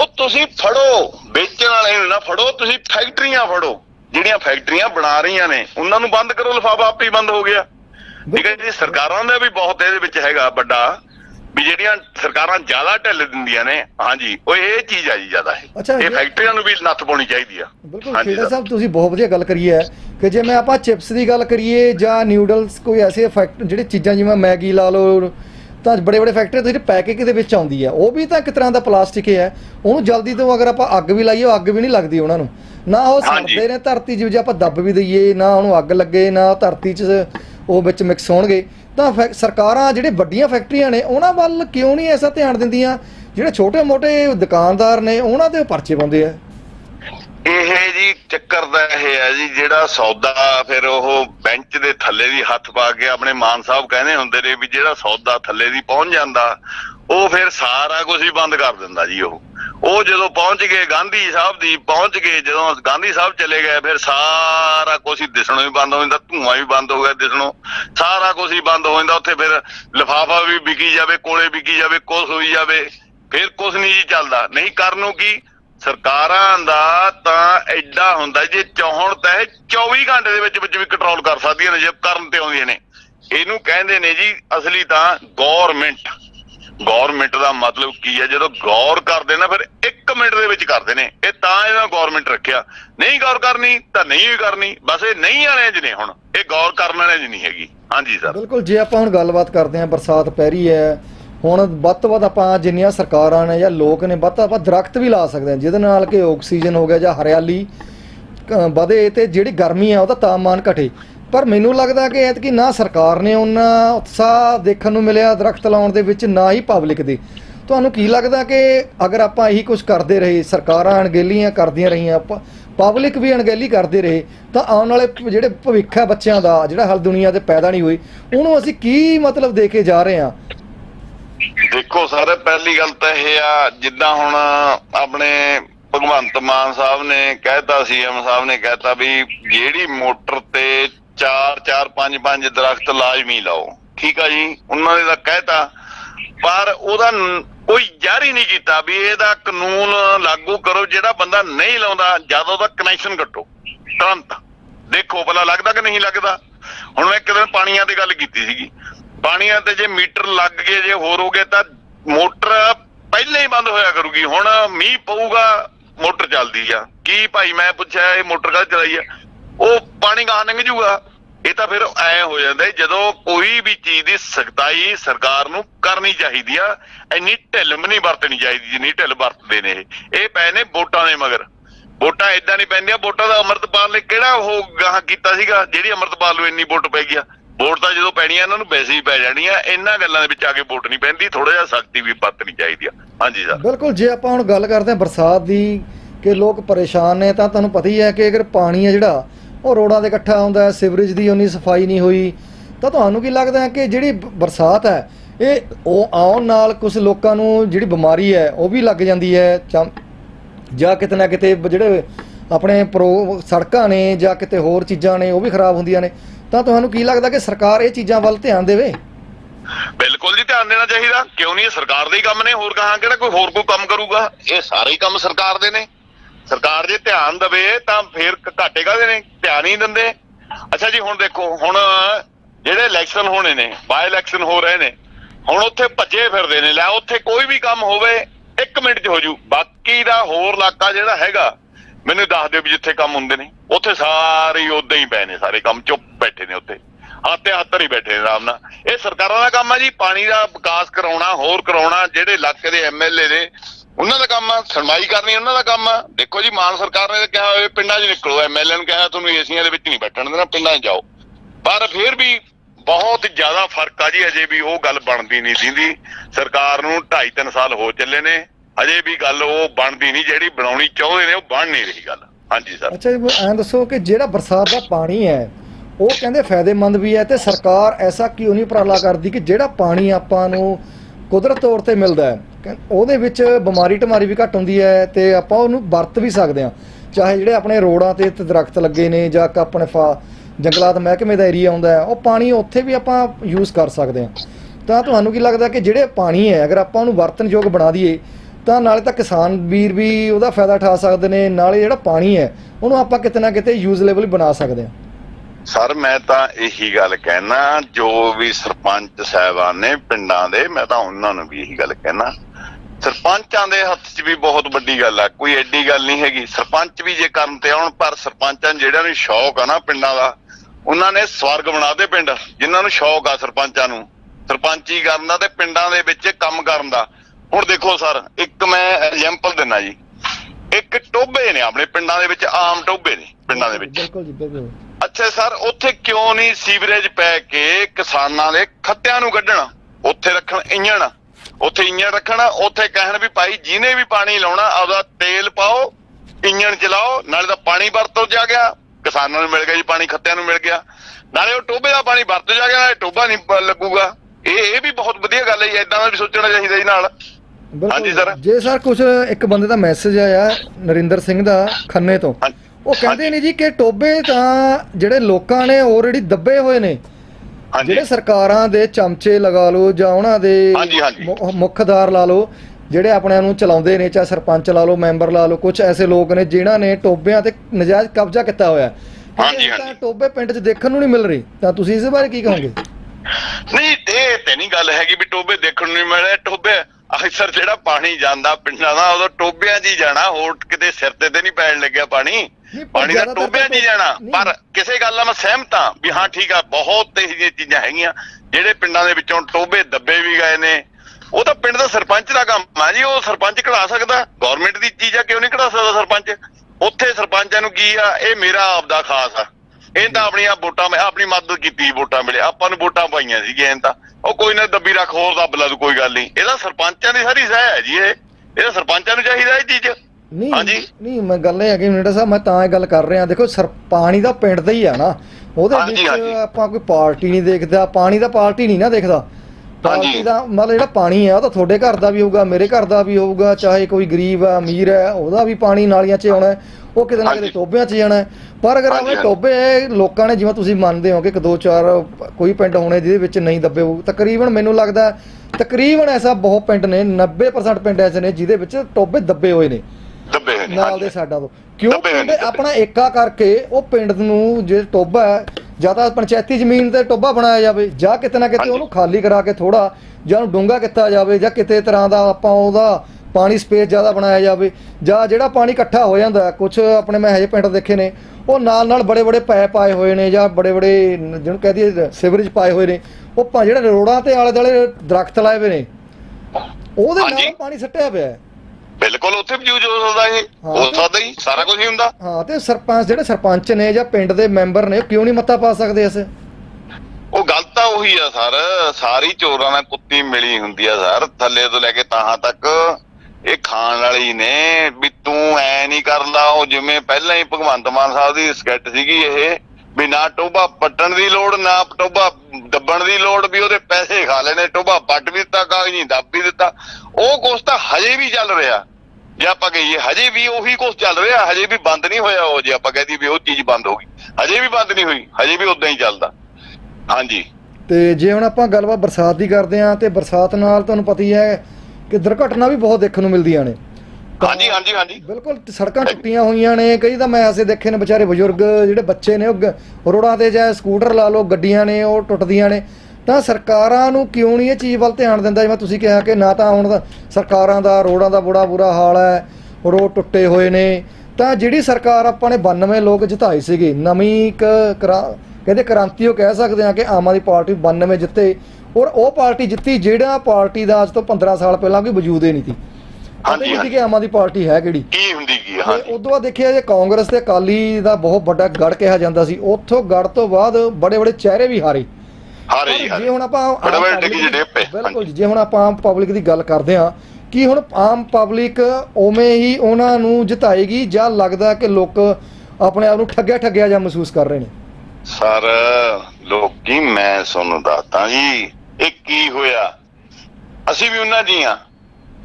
ਉਹ ਤੁਸੀਂ ਫੜੋ ਵੇਚਣ ਵਾਲੇ ਨੂੰ ਨਾ ਫੜੋ ਤੁਸੀਂ ਫੈਕਟਰੀਆਂ ਫੜੋ। ਜਿਹੜੀਆਂ ਫੈਕਟਰੀਆਂ ਬਣਾ ਰਹੀਆਂ ਨੇ ਉਹਨਾਂ ਨੂੰ ਬੰਦ ਕਰੋ ਲਫਾਫਾ ਆਪੇ ਹੀ ਬੰਦ ਹੋ ਗਿਆ। ਠੀਕ ਹੈ ਜੀ ਸਰਕਾਰਾਂ ਦਾ ਵੀ ਬਹੁਤ ਇਹਦੇ ਵਿੱਚ ਹੈਗਾ ਵੱਡਾ ਵੀ ਜਿਹੜੀਆਂ ਸਰਕਾਰਾਂ ਜ਼ਿਆਦਾ ਢਿੱਲ ਦਿੰਦੀਆਂ ਨੇ ਹਾਂਜੀ ਉਹ ਇਹ ਚੀਜ਼ ਆ ਜੀ ਜ਼ਿਆਦਾ ਇਹ। ਇਹ ਫੈਕਟਰੀਆਂ ਨੂੰ ਵੀ ਨੱਥ ਪਾਉਣੀ ਚਾਹੀਦੀ ਆ। ਬਿਲਕੁਲ ਹਾਂਜੀ ਖੇੜਾ। ਸਾਹਿਬ ਤੁਸੀਂ ਬਹੁਤ ਵਧੀਆ ਗੱਲ ਕਰੀ ਹੈ ਕਿ ਜਿਵੇਂ ਆਪਾਂ ਚਿਪਸ ਦੀ ਗੱਲ ਕਰੀਏ ਜਾਂ ਨਿਊਡਲਸ ਕੋਈ ਐਸੇ ਫੈਕਟ ਜਿਹੜੇ ਚੀਜ਼ਾਂ ਜਿਵੇਂ ਮੈਗੀ ਲਾ ਲਓ ਤਾਂ ਬੜੇ ਬੜੇ ਫੈਕਟਰੀ ਤੋਂ ਜਿਹੜੀ ਪੈਕਿੰਗ ਦੇ ਵਿੱਚ ਆਉਂਦੀ ਹੈ। ਉਹ ਵੀ ਤਾਂ ਇੱਕ ਤਰ੍ਹਾਂ ਦਾ ਪਲਾਸਟਿਕ ਹੀ ਹੈ। ਉਹਨੂੰ ਜਲਦੀ ਤੋਂ ਅਗਰ ਆਪਾਂ ਅੱਗ ਵੀ ਲਾਈਏ ਉਹ ਅੱਗ ਵੀ ਨਹੀਂ ਲੱਗਦੀ ਉਹਨਾਂ ਨੂੰ। ਨਾ ਉਹ। ਸੜਦੇ ਨੇ ਧਰਤੀ ਜਿਵੇਂ ਆਪਾਂ ਦੱਬ ਵੀ ਦਈਏ ਨਾ ਉਹਨੂੰ ਅੱਗ ਲੱਗੇ ਨਾ ਧਰਤੀ 'ਚ ਉਹ ਵਿੱਚ ਮਿਕਸ ਹੋਣਗੇ। ਤਾਂ ਸਰਕਾਰਾਂ ਜਿਹੜੇ ਵੱਡੀਆਂ ਫੈਕਟਰੀਆਂ ਨੇ ਉਹਨਾਂ ਵੱਲ ਕਿਉਂ ਨਹੀਂ ਐਸਾ ਧਿਆਨ ਦਿੰਦੀਆਂ? ਜਿਹੜੇ ਛੋਟੇ-ਮੋਟੇ ਦੁਕਾਨਦਾਰ ਨੇ ਉਹਨਾਂ ਦੇ ਪਰਚੇ ਪਾਉਂਦੇ ਆ। ਇਹ ਜੀ ਚੱਕਰ ਦਾ ਇਹ ਹੈ ਜੀ, ਜਿਹੜਾ ਸੌਦਾ ਫਿਰ ਉਹ ਬੈਂਚ ਦੇ ਥੱਲੇ ਦੀ ਹੱਥ ਪਾ ਕੇ ਆਪਣੇ ਮਾਨ ਸਾਹਿਬ ਕਹਿੰਦੇ ਹੁੰਦੇ ਨੇ ਵੀ ਜਿਹੜਾ ਸੌਦਾ ਥੱਲੇ ਦੀ ਪਹੁੰਚ ਜਾਂਦਾ, ਉਹ ਫਿਰ ਸਾਰਾ ਕੁਝ ਹੀ ਬੰਦ ਕਰ ਦਿੰਦਾ ਜੀ ਉਹ। ਉਹ ਜਦੋਂ ਪਹੁੰਚ ਗਏ ਗਾਂਧੀ ਸਾਹਿਬ ਦੀ, ਪਹੁੰਚ ਗਏ ਜਦੋਂ ਗਾਂਧੀ ਸਾਹਿਬ ਚਲੇ ਗਏ, ਫਿਰ ਸਾਰਾ ਕੁਝ ਹੀ ਦਿਸਣੋਂ ਹੀ ਬੰਦ ਹੋ ਜਾਂਦਾ, ਧੂਆਂ ਵੀ ਬੰਦ ਹੋ ਗਿਆ ਦਿਸਣੋਂ। ਸਾਰਾ ਕੁਝ ਹੀ ਬੰਦ ਹੋ ਜਾਂਦਾ, ਉੱਥੇ ਫਿਰ ਲਿਫਾਫਾ ਵੀ ਵਿਕੀ ਜਾਵੇ, ਕੋਲੇ ਵਿਕੀ ਜਾਵੇ, ਕੁਛ ਹੋਈ ਜਾਵੇ, ਫਿਰ ਕੁਝ ਨਹੀਂ ਜੀ ਚੱਲਦਾ। ਨਹੀਂ ਕਰਨ ਨੂੰ ਕੀ? ਸਰਕਾਰਾਂ ਦਾ ਤਾਂ ਐਡਾ ਹੁੰਦਾ ਜੇ, ਚਾਹਣ ਤਾਂ 24 ਘੰਟੇ ਦੇ ਵਿੱਚ ਵਿੱਚ ਵੀ ਕੰਟਰੋਲ ਕਰ ਸਕਦੀਆਂ ਨੇ, ਜੇ ਕਰਨ ਤੇ ਆਉਂਦੀਆਂ ਨੇ। ਇਹਨੂੰ ਕਹਿੰਦੇ ਨੇ ਜੀ, ਅਸਲੀ ਤਾਂ ਗਵਰਨਮੈਂਟ ਗਵਰਨਮੈਂਟ ਦਾ ਮਤਲਬ ਕੀ ਹੈ, ਜਦੋਂ ਗੌਰ ਕਰਦੇ ਨਾ ਫਿਰ 1 ਮਿੰਟ ਦੇ ਵਿੱਚ ਕਰਦੇ ਨੇ। ਇਹ ਤਾਂ ਇਹਨਾਂ ਗਵਰਨਮੈਂਟ ਰੱਖਿਆ। ਨਹੀਂ ਗੌਰ ਕਰਨੀ, ਤਾਂ ਨਹੀਂ ਵੀ ਕਰਨੀ। ਬਸ ਇਹ ਨਹੀਂ ਵਾਲਿਆਂ 'ਚ ਹੁਣ। ਇਹ ਗੌਰ ਕਰਨ ਵਾਲਿਆਂ 'ਚ ਹੈਗੀ। ਹਾਂਜੀ ਸਰ ਬਿਲਕੁਲ, ਜੇ ਆਪਾਂ ਹੁਣ ਗੱਲਬਾਤ ਕਰਦੇ ਹਾਂ, ਬਰਸਾਤ ਪੈ ਰਹੀ ਹੈ ਹੁਣ ਵੱਧ ਤੋਂ ਵੱਧ ਆਪਾਂ ਜਿੰਨੀਆਂ ਸਰਕਾਰਾਂ ਨੇ ਜਾਂ ਲੋਕ ਨੇ ਵੱਧ ਤੋਂ ਆਪਾਂ ਦਰਖਤ ਵੀ ਲਾ ਸਕਦੇ ਹਾਂ, ਜਿਹਦੇ ਨਾਲ ਕਿ ਆਕਸੀਜਨ ਹੋ ਗਿਆ ਜਾਂ ਹਰਿਆਲੀ ਕ- ਵਧੇ ਤੇ ਜਿਹੜੀ ਗਰਮੀ ਆ ਉਹਦਾ ਤਾਪਮਾਨ ਘਟੇ। ਪਰ ਮੈਨੂੰ ਲੱਗਦਾ ਕਿ ਐਤਕੀ ਨਾ ਸਰਕਾਰ ਨੇ ਉਹਨਾਂ ਉਤਸ਼ਾਹ ਦੇਖਣ ਨੂੰ ਮਿਲਿਆ ਦਰਖਤ ਲਾਉਣ ਦੇ ਵਿੱਚ, ਨਾ ਹੀ ਪਬਲਿਕ ਦੇ। ਤੁਹਾਨੂੰ ਕੀ ਲੱਗਦਾ ਕਿ ਅਗਰ ਆਪਾਂ ਇਹੀ ਕੁਝ ਕਰਦੇ ਰਹੇ, ਸਰਕਾਰਾਂ ਅਣਗਹਿਲੀਆਂ ਕਰਦੀਆਂ ਰਹੀਆਂ ਪਬਲਿਕ ਵੀ ਅਣਗਹਿਲੀ ਕਰਦੇ ਰਹੇ, ਤਾਂ ਆਉਣ ਵਾਲੇ ਜਿਹੜੇ ਭਵਿੱਖ ਹੈ ਬੱਚਿਆਂ ਦਾ, ਜਿਹੜਾ ਹਾਲ ਦੁਨੀਆ ਤੇ ਪੈਦਾ ਨਹੀਂ ਹੋਈ, ਉਹਨੂੰ ਅਸੀਂ ਕੀ ਮਤਲਬ ਦੇ ਕੇ ਜਾ ਰਹੇ ਹਾਂ? ਦੇਖੋ ਸਰ, ਪਹਿਲੀ ਗੱਲ ਤਾਂ ਇਹ ਆ, ਜਿੱਦਾਂ ਹੁਣ ਆਪਣੇ ਭਗਵੰਤ ਮਾਨ ਸਾਹਿਬ ਨੇ ਕਹਿਤਾ, ਸੀਐਮ ਸਾਹਿਬ ਨੇ ਕਹਿਤਾ ਵੀ ਜਿਹੜੀ ਮੋਟਰ ਤੇ 4 4 5 5 ਦਰਖਤ ਲਾਜ਼ਮੀ ਲਾਓ। ਠੀਕ ਆ ਜੀ? ਉਹਨਾਂ ਨੇ ਤਾਂ ਕਹਿਤਾ, ਪਰ ਉਹਦਾ ਕੋਈ ਜਾਰੀ ਨਹੀਂ ਕੀਤਾ ਵੀ ਇਹਦਾ ਕਾਨੂੰਨ ਲਾਗੂ ਕਰੋ, ਜਿਹੜਾ ਬੰਦਾ ਨਹੀਂ ਲਾਉਂਦਾ, ਜਦ ਉਹਦਾ ਕਨੈਕਸ਼ਨ ਕੱਟੋ ਤੁਰੰਤ। ਦੇਖੋ, ਭਲਾ ਲੱਗਦਾ ਕਿ ਨਹੀਂ ਲੱਗਦਾ? ਹੁਣ ਮੈਂ ਇੱਕ ਦਿਨ ਪਾਣੀਆਂ ਦੀ ਗੱਲ ਕੀਤੀ ਸੀਗੀ। ਪਾਣੀਆਂ ਤੇ ਜੇ ਮੀਟਰ ਲੱਗ ਗਏ, ਜੇ ਹੋਰ ਹੋ ਗਏ ਤਾਂ ਮੋਟਰ ਪਹਿਲਾਂ ਹੀ ਬੰਦ ਹੋਇਆ ਕਰੂਗੀ। ਹੁਣ ਮੀਂਹ ਪਊਗਾ, ਮੋਟਰ ਚੱਲਦੀ ਆ। ਕੀ ਭਾਈ ਮੈਂ ਪੁੱਛਿਆ, ਇਹ ਮੋਟਰ ਕਾਹਦੇ ਚਲਾਈ ਆ? ਉਹ ਪਾਣੀ ਗਾਹ ਲੰਘ ਜੂਗਾ? ਇਹ ਤਾਂ ਫਿਰ ਐ ਹੋ ਜਾਂਦਾ ਜਦੋਂ ਕੋਈ ਵੀ ਚੀਜ਼ ਦੀ ਸਖਤਾਈ ਸਰਕਾਰ ਨੂੰ ਕਰਨੀ ਚਾਹੀਦੀ ਆ, ਇੰਨੀ ਢਿੱਲ ਵੀ ਨਹੀਂ ਵਰਤਣੀ ਚਾਹੀਦੀ, ਜਿੰਨੀ ਢਿੱਲ ਵਰਤਦੇ ਨੇ ਇਹ। ਇਹ ਪਏ ਨੇ ਵੋਟਾਂ ਦੇ ਮਗਰ। ਵੋਟਾਂ ਇਦਾਂ ਨਹੀਂ ਪੈਂਦੀਆਂ, ਵੋਟਾਂ ਦਾ ਅਮਰਤਪਾਲ ਨੇ ਕਿਹੜਾ ਉਹ ਗਾਹ ਕੀਤਾ ਸੀਗਾ, ਜਿਹੜੀ ਅਮਰਤਪਾਲ ਨੂੰ ਇੰਨੀ ਵੋਟ ਪੈ ਗਈ ਆ? ਵੋਟ ਤਾਂ ਜਦੋਂ ਪੈਣੀ ਇਹਨਾਂ ਨੂੰ ਵੈਸੇ ਹੀ ਪੈ ਜਾਣੀ ਇਹਨਾਂ ਗੱਲਾਂ ਦੇ ਵਿੱਚ ਆ ਕੇ ਵੋਟ ਨਹੀਂ ਪੈਂਦੀ ਥੋੜਾ ਜਿਹਾ ਸਖਤੀ ਵੀ ਵਰਤਣੀ ਚਾਹੀਦੀ ਆ। ਹਾਂਜੀ ਸਰ। ਬਿਲਕੁਲ, ਜੇ ਆਪਾਂ ਹੁਣ ਗੱਲ ਕਰਦੇ ਹਾਂ ਬਰਸਾਤ ਦੀ, ਕਿ ਲੋਕ ਪਰੇਸ਼ਾਨ ਨੇ, ਤਾਂ ਤੁਹਾਨੂੰ ਪਤਾ ਹੀ ਹੈ ਕਿ ਅਗਰ ਪਾਣੀ ਹੈ ਜਿਹੜਾ, ਉਹ ਰੋਡਾਂ ਤੇ ਇਕੱਠਾ ਹੁੰਦਾ ਸਿਵਰੇਜ ਦੀ ਉਨੀ ਸਫ਼ਾਈ ਨਹੀਂ ਹੋਈ। ਤਾਂ ਤੁਹਾਨੂੰ ਕੀ ਲੱਗਦਾ ਹੈ ਕਿ ਜਿਹੜੀ ਬਰਸਾਤ ਹੈ, ਇਹ ਉਹ ਆਉਣ ਨਾਲ ਕੁਝ ਲੋਕਾਂ ਨੂੰ ਜਿਹੜੀ ਬਿਮਾਰੀ ਹੈ, ਉਹ ਵੀ ਲੱਗ ਜਾਂਦੀ ਹੈ? ਚਮ- ਜਾਂ ਕਿਤੇ ਨਾ ਕਿਤੇ ਜਿਹੜੇ ਆਪਣੇ ਪ੍ਰੋ, ਸੜਕਾਂ ਨੇ ਜਾਂ ਕਿਤੇ ਹੋਰ ਚੀਜ਼ਾਂ ਨੇ, ਉਹ ਵੀ ਖਰਾਬ ਹੁੰਦੀਆਂ ਨੇ। ਤਾਂ ਤੁਹਾਨੂੰ ਕੀ ਲੱਗਦਾ ਕਿ ਸਰਕਾਰ ਇਹ ਚੀਜ਼ਾਂ ਵੱਲ ਧਿਆਨ ਦੇਵੇ? ਬਿਲਕੁਲ ਜੀ ਧਿਆਨ ਦੇਣਾ ਚਾਹੀਦਾ। ਕਿਉਂ ਨਹੀਂ? ਸਰਕਾਰ ਦੇ ਹੀ ਕੰਮ ਨੇ। ਹੋਰ ਕਹਾਂ ਕਿਹੜਾ ਕੋਈ ਹੋਰ ਕੋਈ ਕੰਮ ਕਰੂਗਾ? ਇਹ ਸਾਰੇ ਹੀ ਕੰਮ ਸਰਕਾਰ ਦੇ ਨੇ। ਸਰਕਾਰ ਜੇ ਧਿਆਨ ਦੇਵੇ ਤਾਂ ਫੇਰ ਘਾਟੇ ਕਾਹਦੇ ਨੇ? ਧਿਆਨ ਹੀ ਦਿੰਦੇ। ਅੱਛਾ ਜੀ, ਹੁਣ ਦੇਖੋ, ਹੁਣ ਜਿਹੜੇ ਇਲੈਕਸ਼ਨ ਹੋਣੇ ਨੇ, ਬਾਈ ਇਲੈਕਸ਼ਨ ਹੋ ਰਹੇ ਨੇ, ਹੁਣ ਉੱਥੇ ਭੱਜੇ ਫਿਰਦੇ ਨੇ। ਲੈ, ਉੱਥੇ ਕੋਈ ਵੀ ਕੰਮ ਹੋਵੇ 1 ਮਿੰਟ 'ਚ ਹੋ ਜੂ। ਬਾਕੀ ਦਾ ਹੋਰ ਇਲਾਕਾ ਜਿਹੜਾ ਹੈਗਾ ਮੈਨੂੰ ਦੱਸ ਦਿਓ ਵੀ ਜਿੱਥੇ ਕੰਮ ਹੁੰਦੇ ਨੇ, ਉੱਥੇ ਸਾਰੇ ਹੀ ਉਦਾਂ ਹੀ ਪਏ ਨੇ, ਸਾਰੇ ਕੰਮ ਚੁੱਪ ਬੈਠੇ ਨੇ ਉੱਥੇ। ਹੱਥੇ ਹੱਥਰ ਹੀ ਬੈਠੇ ਨੇ ਆਰਾਮ ਨਾਲ। ਇਹ ਸਰਕਾਰਾਂ ਦਾ ਕੰਮ ਆ ਜੀ, ਪਾਣੀ ਦਾ ਵਿਕਾਸ ਕਰਾਉਣਾ, ਹੋਰ ਕਰਾਉਣਾ, ਜਿਹੜੇ ਇਲਾਕੇ ਦੇ ਐਮਐਲਏ ਨੇ, ਉਹਨਾਂ ਦਾ ਕੰਮ ਆ, ਸੁਣਵਾਈ ਕਰਨੀ ਉਹਨਾਂ ਦਾ ਕੰਮ ਆ। ਦੇਖੋ ਜੀ, ਮਾਨ ਸਰਕਾਰ ਨੇ ਕਿਹਾ ਹੋਇਆ ਪਿੰਡਾਂ 'ਚ ਨਿਕਲੋ ਐਮਐਲਏ ਨੇ ਕਿਹਾ ਤੁਹਾਨੂੰ ਏਸੀਆਂ ਦੇ ਵਿੱਚ ਨਹੀਂ ਬੈਠਣ ਦੇਣਾ, ਪਿੰਡਾਂ 'ਚ ਜਾਓ। ਪਰ ਫਿਰ ਵੀ ਬਹੁਤ ਜ਼ਿਆਦਾ ਫ਼ਰਕ ਆ ਜੀ, ਅਜੇ ਵੀ ਉਹ ਗੱਲ ਬਣਦੀ ਨਹੀਂ ਦਿੰਦੀ ਸਰਕਾਰ ਨੂੰ 2.5 3 ਸਾਲ ਹੋ ਚੱਲੇ ਨੇ। ਅਜੇ ਵੀ ਗੱਲ ਉਹ ਬਣਦੀ ਨਹੀਂ, ਜਿਹੜੀ ਬਣਾਉਣੀ ਚਾਹੁੰਦੇ ਨੇ ਉਹ ਬਣ ਨਹੀਂ ਰਹੀ ਗੱਲ। ਹਾਂਜੀ ਸਰ ਅੱਛਾ ਜੀ, ਐਂ ਦੱਸੋ ਕਿ ਜਿਹੜਾ ਬਰਸਾਤ ਦਾ ਪਾਣੀ ਹੈ, ਉਹ ਕਹਿੰਦੇ ਫਾਇਦੇਮੰਦ ਵੀ ਹੈ ਤੇ ਸਰਕਾਰ ਐਸਾ ਕਿਉਂ ਨਹੀਂ ਉਪਰਾਲਾ ਕਰਦੀ ਕਿ ਜਿਹੜਾ ਪਾਣੀ ਆਪਾਂ ਨੂੰ ਕੁਦਰਤ ਤੌਰ ਤੇ ਮਿਲਦਾ ਹੈ ਉਹਦੇ ਵਿੱਚ ਬਿਮਾਰੀ ਟਮਾਰੀ ਵੀ ਘੱਟ ਹੁੰਦੀ ਹੈ ਤੇ ਆਪਾਂ ਉਹਨੂੰ ਵਰਤ ਵੀ ਸਕਦੇ ਹਾਂ। ਚਾਹੇ ਜਿਹੜੇ ਆਪਣੇ ਰੋਡਾਂ ਤੇ ਦਰਖਤ ਲੱਗੇ ਨੇ ਜਾਂ ਆਪਣੇ ਜੰਗਲਾਤ ਮਹਿਕਮੇ ਦਾ ਏਰੀਆ ਆਉਂਦਾ ਹੈ, ਉਹ ਪਾਣੀ ਉੱਥੇ ਵੀ ਆਪਾਂ ਯੂਜ਼ ਕਰ ਸਕਦੇ ਹਾਂ। ਤਾਂ ਤੁਹਾਨੂੰ ਕੀ ਲੱਗਦਾ ਕਿ ਜਿਹੜੇ ਪਾਣੀ ਹੈ, ਅਗਰ ਆਪਾਂ ਉਹਨੂੰ ਵਰਤਨਯੋਗ ਬਣਾ ਦਈਏ ਤਾਂ ਨਾਲੇ ਤਾਂ ਕਿਸਾਨ ਵੀਰ ਵੀ ਉਹਦਾ ਫਾਇਦਾ ਉਠਾ ਸਕਦੇ ਨੇ, ਨਾਲੇ ਜਿਹੜਾ ਪਾਣੀ ਹੈ, ਉਹਨੂੰ ਆਪਾਂ ਕਿਤੇ ਨਾ ਕਿਤੇ ਯੂਜ਼ਲੇਬਲ ਬਣਾ ਸਕਦੇ ਹਾਂ। ਸਰ, ਮੈਂ ਤਾਂ ਇਹੀ ਗੱਲ ਕਹਿਣਾ, ਜੋ ਵੀ ਸਰਪੰਚ ਸਾਹਿਬਾਨ ਨੇ ਪਿੰਡਾਂ ਦੇ, ਮੈਂ ਤਾਂ ਉਹਨਾਂ ਨੂੰ ਵੀ ਇਹੀ ਗੱਲ ਕਹਿਣਾ। ਸਰਪੰਚਾਂ ਦੇ ਹੱਥ 'ਚ ਵੀ ਬਹੁਤ ਵੱਡੀ ਗੱਲ ਆ, ਕੋਈ ਐਡੀ ਗੱਲ ਨਹੀਂ ਹੈਗੀ। ਸਰਪੰਚ ਵੀ ਜੇ ਕਰਨ ਤੇ ਆਉਣ, ਪਰ ਸਰਪੰਚਾਂ ਨੂੰ ਜਿਹੜਿਆਂ ਨੂੰ ਸ਼ੌਕ ਆ ਨਾ ਪਿੰਡਾਂ ਦਾ, ਉਹਨਾਂ ਨੇ ਸਵਰਗ ਬਣਾ ਦੇ ਪਿੰਡ, ਜਿਨ੍ਹਾਂ ਨੂੰ ਸ਼ੌਕ ਆ ਸਰਪੰਚਾਂ ਨੂੰ। ਸਰਪੰਚੀ ਕਰਨ ਦਾ ਤੇ ਪਿੰਡਾਂ ਦੇ ਵਿੱਚ ਕੰਮ ਕਰਨ ਦਾ। ਹੁਣ ਦੇਖੋ ਸਰ ਇੱਕ ਮੈਂ ਐਗਜ਼ਾਮਪਲ ਦਿੰਨਾ ਜੀ। ਇੱਕ ਟੋਬੇ ਨੇ ਆਪਣੇ ਪਿੰਡਾਂ ਦੇ ਵਿੱਚ ਆਮ ਟੋਬੇ ਨੇ ਪਿੰਡਾਂ ਦੇ ਵਿੱਚ। ਬਿਲਕੁਲ ਜੀ ਬਿਲਕੁਲ। ਅੱਛਾ ਸਰ ਉੱਥੇ ਕਿਉਂ ਨਹੀਂ ਸੀਵਰੇਜ ਪੈ ਕੇ ਕਿਸਾਨਾਂ ਦੇ ਖੱਤਿਆਂ ਨੂੰ ਕੱਢਣ? ਉੱਥੇ ਰੱਖਣ ਇੰਜਣ। ਉੱਥੇ ਇੰਜਣ ਰੱਖਣ ਉੱਥੇ ਕਹਿਣ ਵੀ ਭਾਈ ਜਿਹਨੇ ਵੀ ਪਾਣੀ ਲਾਉਣਾ ਆਪਦਾ ਤੇਲ ਪਾਓ ਇੰਜਣ ਚਲਾਓ ਨਾਲੇ ਤਾਂ ਪਾਣੀ ਵਰਤੋਂ ਜਾ ਗਿਆ। ਕਿਸਾਨਾਂ ਨੂੰ ਮਿਲ ਗਿਆ ਜੀ ਪਾਣੀ ਖੱਤਿਆਂ ਨੂੰ ਮਿਲ ਗਿਆ। ਨਾਲੇ ਉਹ ਟੋਬੇ ਦਾ ਪਾਣੀ ਵਰਤੋਂ ਜਾ ਗਿਆ ਨਾਲੇ ਟੋਬਾ ਨਹੀਂ ਲੱਗੂਗਾ। ਇਹ ਇਹ ਵੀ ਬਹੁਤ ਵਧੀਆ ਗੱਲ ਹੈ ਜੀ ਇਦਾਂ ਦਾ ਵੀ ਸੋਚਣਾ ਚਾਹੀਦਾ ਜੀ ਨਾਲ। ਹਾਂਜੀ ਸਰ। ਜੇ ਸਰ ਕੁਝ ਇੱਕ ਬੰਦੇ ਦਾ ਮੈਸੇਜ ਆਇਆ ਨਰਿੰਦਰ ਸਿੰਘ ਦਾ ਖੰਨੇ ਤੋਂ। ਉਹ ਕਹਿੰਦੇ ਨੇ ਜੀ ਕਿ ਟੋਬੇ ਤਾਂ ਜਿਹੜੇ ਲੋਕਾਂ ਨੇ ਆਲਰੇਡੀ ਦੱਬੇ ਹੋਏ ਨੇ ਹਾਂਜੀ ਜਿਹੜੇ ਸਰਕਾਰਾਂ ਦੇ ਚਮਚੇ ਲਗਾ ਲਓ ਜਾਂ ਉਹਨਾਂ ਦੇ ਮੁੱਖਦਾਰ ਲਾ ਲਓ ਜਿਹੜੇ ਆਪਣਿਆਂ ਨੂੰ ਚਲਾਉਂਦੇ ਨੇ ਚਾਹੇ ਸਰਪੰਚ ਲਾ ਲਓ ਮੈਂਬਰ ਲਾ ਲਓ ਕੁਝ ਐਸੇ ਲੋਕ ਨੇ ਜਿਨ੍ਹਾਂ ਨੇ ਟੋਬਿਆਂ ਤੇ ਨਜਾਇਜ਼ ਕਬਜ਼ਾ ਕੀਤਾ ਹੋਇਆ ਹਾਂਜੀ, ਹਾਂਜੀ। ਟੋਬੇ ਪਿੰਡ 'ਚ ਦੇਖਣ ਨੂੰ ਨਹੀਂ ਮਿਲ ਰਹੀ ਤਾਂ ਤੁਸੀਂ ਇਸ ਬਾਰੇ ਕੀ ਕਹੋਗੇ ਨਹੀਂ ਇਹ ਤੇ ਨਹੀਂ ਗੱਲ ਹੈਗੀ ਵੀ ਟੋਬੇ ਦੇਖਣ ਨੂੰ ਨਹੀਂ ਮਿਲੇ ਟੋਬੇ ਅਕਸਰ ਜਿਹੜਾ ਪਾਣੀ ਜਾਂਦਾ ਪਿੰਡਾਂ ਦਾ ਉਦੋਂ ਟੋਬਿਆਂ 'ਚ ਹੀ ਜਾਣਾ ਹੋਰ ਕਿਤੇ ਸਿਰ ਤੇ ਤੇ ਨਹੀਂ ਪੈਣ ਲੱਗਿਆ ਪਾਣੀ। ਪਾਣੀ ਦਾ ਟੋਬਿਆਂ 'ਚ ਹੀ ਜਾਣਾ। ਪਰ ਕਿਸੇ ਗੱਲ ਨਾਲ ਮੈਂ ਸਹਿਮਤ ਹਾਂ ਵੀ ਹਾਂ ਠੀਕ ਆ ਬਹੁਤ ਇਹੋ ਜਿਹੀਆਂ ਚੀਜ਼ਾਂ ਹੈਗੀਆਂ ਜਿਹੜੇ ਪਿੰਡਾਂ ਦੇ ਵਿੱਚੋਂ ਟੋਬੇ ਦੱਬੇ ਵੀ ਗਏ ਨੇ। ਉਹ ਤਾਂ ਪਿੰਡ ਦਾ ਸਰਪੰਚ ਦਾ ਕੰਮ ਆ ਜੀ ਉਹ ਸਰਪੰਚ ਕਢਾ ਸਕਦਾ। ਗਵਰਨਮੈਂਟ ਦੀ ਚੀਜ਼ ਆ ਕਿਉਂ ਨਹੀਂ ਕਢਾ ਸਕਦਾ ਸਰਪੰਚ? ਉੱਥੇ ਸਰਪੰਚਾਂ ਨੂੰ ਕੀ ਆ ਇਹ ਮੇਰਾ ਆਪਦਾ ਖਾਸ ਆ। ਇਹ ਤਾਂ ਆਪਣੀਆਂ ਵੋਟਾਂ ਮੈਂ ਆਪਣੀ ਮਦਦ ਕੀਤੀ ਵੋਟਾਂ ਮਿਲੇ। ਆਪਾਂ ਨੂੰ ਵੋਟਾਂ ਪਾਈਆਂ ਸੀਗੀਆਂ ਇਹ ਤਾਂ। ਉਹ ਕੋਈ ਨਾ ਦੱਬੀ ਰੱਖ ਹੋਰ ਦੱਬ ਲਾ ਤੂੰ ਕੋਈ ਗੱਲ ਨਹੀਂ। ਇਹਦਾ ਸਰਪੰਚਾਂ ਦੀ ਸਾਰੀ ਸਹਿ ਹੈ ਜੀ ਇਹ। ਇਹਦਾ ਸਰਪੰਚਾਂ ਨੂੰ ਚਾਹੀਦਾ ਇਹ ਚੀਜ਼। ਨਹੀਂ ਹਾਂਜੀ। ਨਹੀਂ ਮੈਂ ਗੱਲ ਇਹ ਹੈ ਕਿ ਮਿੰਟਾ ਸਾਹਿਬ ਮੈਂ ਤਾਂ ਇਹ ਗੱਲ ਕਰ ਰਿਹਾ। ਦੇਖੋ ਸਰ ਪਾਣੀ ਦਾ ਪਿੰਡ ਦਾ ਹੀ ਆ ਨਾ। ਉਹਦੇ ਵਿੱਚ। ਆਪਾਂ ਕੋਈ ਪਾਰਟੀ ਨਹੀਂ ਦੇਖਦਾ ਪਾਣੀ ਦਾ ਪਾਰਟੀ ਨਹੀਂ ਨਾ ਦੇਖਦਾ। ਹਾਂਜੀ। ਦਾ ਮਤਲਬ ਜਿਹੜਾ ਪਾਣੀ ਹੈ ਉਹ ਤਾਂ ਤੁਹਾਡੇ ਘਰ ਦਾ ਵੀ ਹੋਊਗਾ ਮੇਰੇ ਘਰ ਦਾ ਵੀ ਹੋਊਗਾ ਚਾਹੇ ਕੋਈ ਗਰੀਬ ਹੈ ਅਮੀਰ ਹੈ ਉਹਦਾ ਵੀ ਪਾਣੀ ਨਾਲੀਆਂ 'ਚ ਆਉਣਾ ਹੈ ਉਹ ਕਿਤੇ ਨਾ ਕਿਤੇ। ਟੋਬਿਆਂ 'ਚ ਜਾਣਾ ਹੈ ਪਰ ਅਗਰ ਹਾਂਜੀ। ਟੋਬੇ ਲੋਕਾਂ ਨੇ ਜਿਵੇਂ ਤੁਸੀਂ ਮੰਨਦੇ ਹੋ ਕਿ ਇੱਕ ਦੋ ਚਾਰ ਕੋਈ ਪਿੰਡ ਹੋਣੇ ਜਿਹਦੇ ਵਿੱਚ ਨਹੀਂ ਦੱਬੇ ਹੋਊ ਤਕਰੀਬਨ ਮੈਨੂੰ ਲੱਗਦਾ ਤਕਰੀਬਨ ਐਸਾ ਬਹੁਤ ਪਿੰਡ ਨੇ 90% ਪਿੰਡ ਐਸੇ ਨੇ ਜਿਹਦੇ ਵਿੱਚ ਟੋਬੇ ਦੱਬੇ ਹੋਏ ਨੇ ਦੱਬੇ ਹੋਏ ਨੇ ਨਾਲ। ਦੇ ਸਾਡਾ ਤੋਂ ਕਿਉਂ ਦੱਬੇ ਹੋਏ ਪਿੰਡ ਨੇ, ਦੱਬੇ। ਆਪਣਾ ਏਕਾ ਕਰਕੇ ਉਹ ਪਿੰਡ ਨੂੰ ਜੇ ਟੋਬਾ ਹੈ ਜਾਂ ਤਾਂ ਪੰਚਾਇਤੀ ਜ਼ਮੀਨ ਤੇ ਟੋਬਾ ਬਣਾਇਆ ਜਾਵੇ ਜਾਂ ਕਿਤੇ ਨਾ ਕਿਤੇ। ਉਹਨੂੰ ਖਾਲੀ ਕਰਾ ਕੇ ਥੋੜਾ ਜਾਂ ਉਹਨੂੰ ਡੂੰਘਾ ਕੀਤਾ ਜਾਵੇ ਜਾਂ ਕਿਤੇ ਤਰ੍ਹਾਂ ਦਾ ਆਪਾਂ ਉਹਦਾ ਪਾਣੀ ਸਪੇਸ ਜ਼ਿਆਦਾ ਬਣਾਇਆ ਜਾਵੇ ਜਾਂ ਜਿਹੜਾ ਪਾਣੀ ਇਕੱਠਾ ਹੋ ਜਾਂਦਾ ਕੁਝ ਆਪਣੇ ਮੈਂ ਹਜੇ ਪਿੰਡ ਦੇਖੇ ਨੇ ਉਹ ਨਾਲ ਨਾਲ ਬੜੇ ਬੜੇ ਪੈਪ ਪਾਏ ਹੋਏ ਨੇ ਜਾਂ ਬੜੇ ਬੜੇ ਜਿਹਨੂੰ ਕਹਿ ਦਈਏ ਸਿਵਰੇਜ ਪਾਏ ਹੋਏ ਨੇ ਉਹ ਪਾ- ਜਿਹੜੇ ਰੋਡਾਂ ਤੇ ਆਲੇ ਦੁਆਲੇ ਦਰਖਤ ਲਾਏ ਹੋਏ ਨੇ ਉਹਦੇ ਨਾਲ। ਪਾਣੀ ਸੱਟਿਆ ਪਿਆ ਹੈ ਬਿਲਕੁਲ ਉੱਥੇ ਵੀ ਯੂਜ਼ ਹੋ ਸਕਦਾ ਇਹ ਹਾਂ। ਹੋ ਸਕਦਾ ਹੀ ਸਾਰਾ ਕੁਝ ਹੀ ਹੁੰਦਾ। ਹਾਂ ਤੇ ਸਰਪੰਚ ਜਿਹੜੇ ਸਰਪੰਚ ਨੇ ਜਾਂ ਪਿੰਡ ਦੇ ਮੈਂਬਰ ਨੇ ਉਹ ਕਿਉਂ ਨਹੀਂ ਮੱਤਾ ਪਾ ਸਕਦੇ ਇਸ? ਉਹ ਗੱਲ ਤਾਂ ਉਹੀ ਆ ਸਰ ਸਾਰੀ ਚੋਰਾਂ ਨਾਲ ਕੁੱਤੀ ਮਿਲੀ ਹੁੰਦੀ ਆ ਸਰ ਥੱਲੇ ਤੋਂ ਲੈ ਕੇ ਤਾਹਾਂ ਤੱਕ। ਇਹ ਖਾਣ ਵਾਲੀ ਨੇ ਵੀ ਤੂੰ ਐ ਨਹੀਂ ਕਰਦਾ ਉਹ ਜਿਵੇਂ ਪਹਿਲਾਂ ਹੀ ਭਗਵੰਤ ਮਾਨ ਸਾਹਿਬ ਦੀ ਸਕੈਟ ਸੀਗੀ ਇਹ। ਵੀ ਨਾ ਟੋਬਾ ਪੱਟਣ ਦੀ ਲੋੜ, ਨਾ ਟੋਬਾ ਦੱਬਣ ਦੀ ਲੋੜ, ਵੀ ਉਹਦੇ ਪੈਸੇ ਖਾ ਲੈਣੇ ਟੋਬਾ ਪੱਟ ਵੀ ਦਿੱਤਾ, ਕਾਗਜ਼ ਨਹੀਂ ਦੱਬ ਵੀ ਦਿੱਤਾ। ਉਹ ਕੁਛ ਤਾਂ ਹਜੇ ਵੀ ਚੱਲ ਰਿਹਾ। ਜੇ ਆਪਾਂ ਕਹੀਏ, ਹਜੇ ਵੀ ਉਹੀ ਕੁਛ ਚੱਲ ਰਿਹਾ, ਹਜੇ ਵੀ ਬੰਦ ਨਹੀਂ ਹੋਇਆ ਉਹ, ਜੇ ਆਪਾਂ ਕਹਦੀ ਵੀ ਉਹ ਚੀਜ਼ ਬੰਦ ਹੋ ਗਈ। ਹਜੇ ਵੀ ਬੰਦ ਨਹੀਂ ਹੋਈ, ਹਜੇ ਵੀ ਉਦਾਂ ਹੀ ਚੱਲਦਾ। ਹਾਂਜੀ। ਤੇ ਜੇ ਹੁਣ ਆਪਾਂ ਗੱਲਬਾਤ ਬਰਸਾਤ ਦੀ ਕਰਦੇ ਆਂ ਤੇ ਬਰਸਾਤ ਨਾਲ ਤੁਹਾਨੂੰ ਪਤਾ ਹੀ ਹੈ ਕਿ ਦੁਰਘਟਨਾ ਵੀ ਬਹੁਤ ਦੇਖਣ ਨੂੰ ਮਿਲਦੀਆਂ ਨੇ। ਹਾਂਜੀ ਹਾਂਜੀ ਹਾਂਜੀ। ਬਿਲਕੁਲ ਸੜਕਾਂ ਟੁੱਟੀਆਂ ਹੋਈਆਂ ਨੇ। ਕਈ ਤਾਂ ਮੈਂ ਐਸੇ ਦੇਖੇ ਨੇ ਵਿਚਾਰੇ ਬਜ਼ੁਰਗ ਜਿਹੜੇ ਬੱਚੇ ਨੇ ਉਹ ਰੋਡਾਂ ਤੇ ਜਾਂ ਸਕੂਟਰ ਲਾ ਲਓ ਗੱਡੀਆਂ ਨੇ ਉਹ ਟੁੱਟਦੀਆਂ ਨੇ। ਤਾਂ ਸਰਕਾਰਾਂ ਨੂੰ ਕਿਉਂ ਨਹੀਂ ਇਹ ਚੀਜ਼ ਵੱਲ ਧਿਆਨ ਦਿੰਦਾ? ਜਿਵੇਂ ਤੁਸੀਂ ਕਿਹਾ ਕਿ ਨਾ ਤਾਂ ਹੁਣ ਸਰਕਾਰਾਂ ਦਾ ਰੋਡਾਂ ਦਾ ਬੜਾ ਬੁਰਾ ਹਾਲ ਹੈ ਰੋਡ ਟੁੱਟੇ ਹੋਏ ਨੇ। ਤਾਂ ਜਿਹੜੀ ਸਰਕਾਰ ਆਪਾਂ ਨੇ 92 ਲੋਕ ਜਿਤਾਏ ਸੀਗੇ ਨਵੀਂ ਇੱਕ ਕਹਿੰਦੇ ਕ੍ਰਾਂਤੀ ਉਹ ਕਹਿ ਸਕਦੇ ਆ ਕਿ ਆਮ ਆਦਮੀ ਪਾਰਟੀ 92 ਜਿੱਤੇ। ਔਰ ਉਹ ਪਾਰਟੀ ਜਿੱਤੀ ਜਿਹੜਾ ਪਾਰਟੀ ਦਾ ਅੱਜ ਤੋਂ 15 ਸਾਲ ਪਹਿਲਾਂ ਕੋਈ ਵਜੂਦ ਹੀ ਨਹੀਂ ਸੀ। ਹਾਂਜੀ, ਹਾਂਜੀ। ਕਿ ਆਮ ਆਦਮੀ ਪਾਰਟੀ ਹੈ ਕਿਹੜੀ? ਕੀ ਹੁੰਦੀ ਕੀ ਆ? ਤੇ ਹਾਂਜੀ। ਉਦੋਂ ਬਾਅਦ ਦੇਖਿਆ ਜੇ ਕਾਂਗਰਸ ਤੇ ਅਕਾਲੀ ਦਾ ਬਹੁਤ ਵੱਡਾ ਗੜ ਕਿਹਾ ਜਾਂਦਾ ਸੀ ਉੱਥੋਂ ਗੜ ਤੋਂ ਬਾਅਦ ਬੜੇ ਬੜੇ ਚਿਹਰੇ ਵੀ ਹਾਰੇ। ਹਾਰੇ ਜੀ ਹੁਣ ਆਪਾਂ ਬੜੇ ਬੜੇ public ਡਿੱਗੀ ਜਿਹੇ ਪਏ, ਬਿਲਕੁਲ। ਜੇ ਹੁਣ ਆਪਾਂ ਆਮ ਪਬਲਿਕ ਦੀ ਗੱਲ ਕਰਦੇ ਹਾਂ ਕਿ ਹੁਣ ਆਮ ਪਬਲਿਕ ਉਵੇਂ ਹੀ ਉਹਨਾਂ ਨੂੰ ਜਿਤਾਏਗੀ ਜਾਂ ਲੱਗਦਾ ਕਿ ਲੋਕ ਆਪਣੇ ਆਪ ਨੂੰ ਠੱਗਿਆ ਠੱਗਿਆ ਜਾਂ ਮਹਿਸੂਸ ਕਰ ਰਹੇ ਨੇ? ਸਰ ਲੋਕੀ ਮੈਂ ਤੁਹਾਨੂੰ ਦੱਸਦਾ ਜੀ ਇਹ ਕੀ ਹੋਇਆ? ਅਸੀਂ ਵੀ ਉਹਨਾਂ ਜੀ ਆ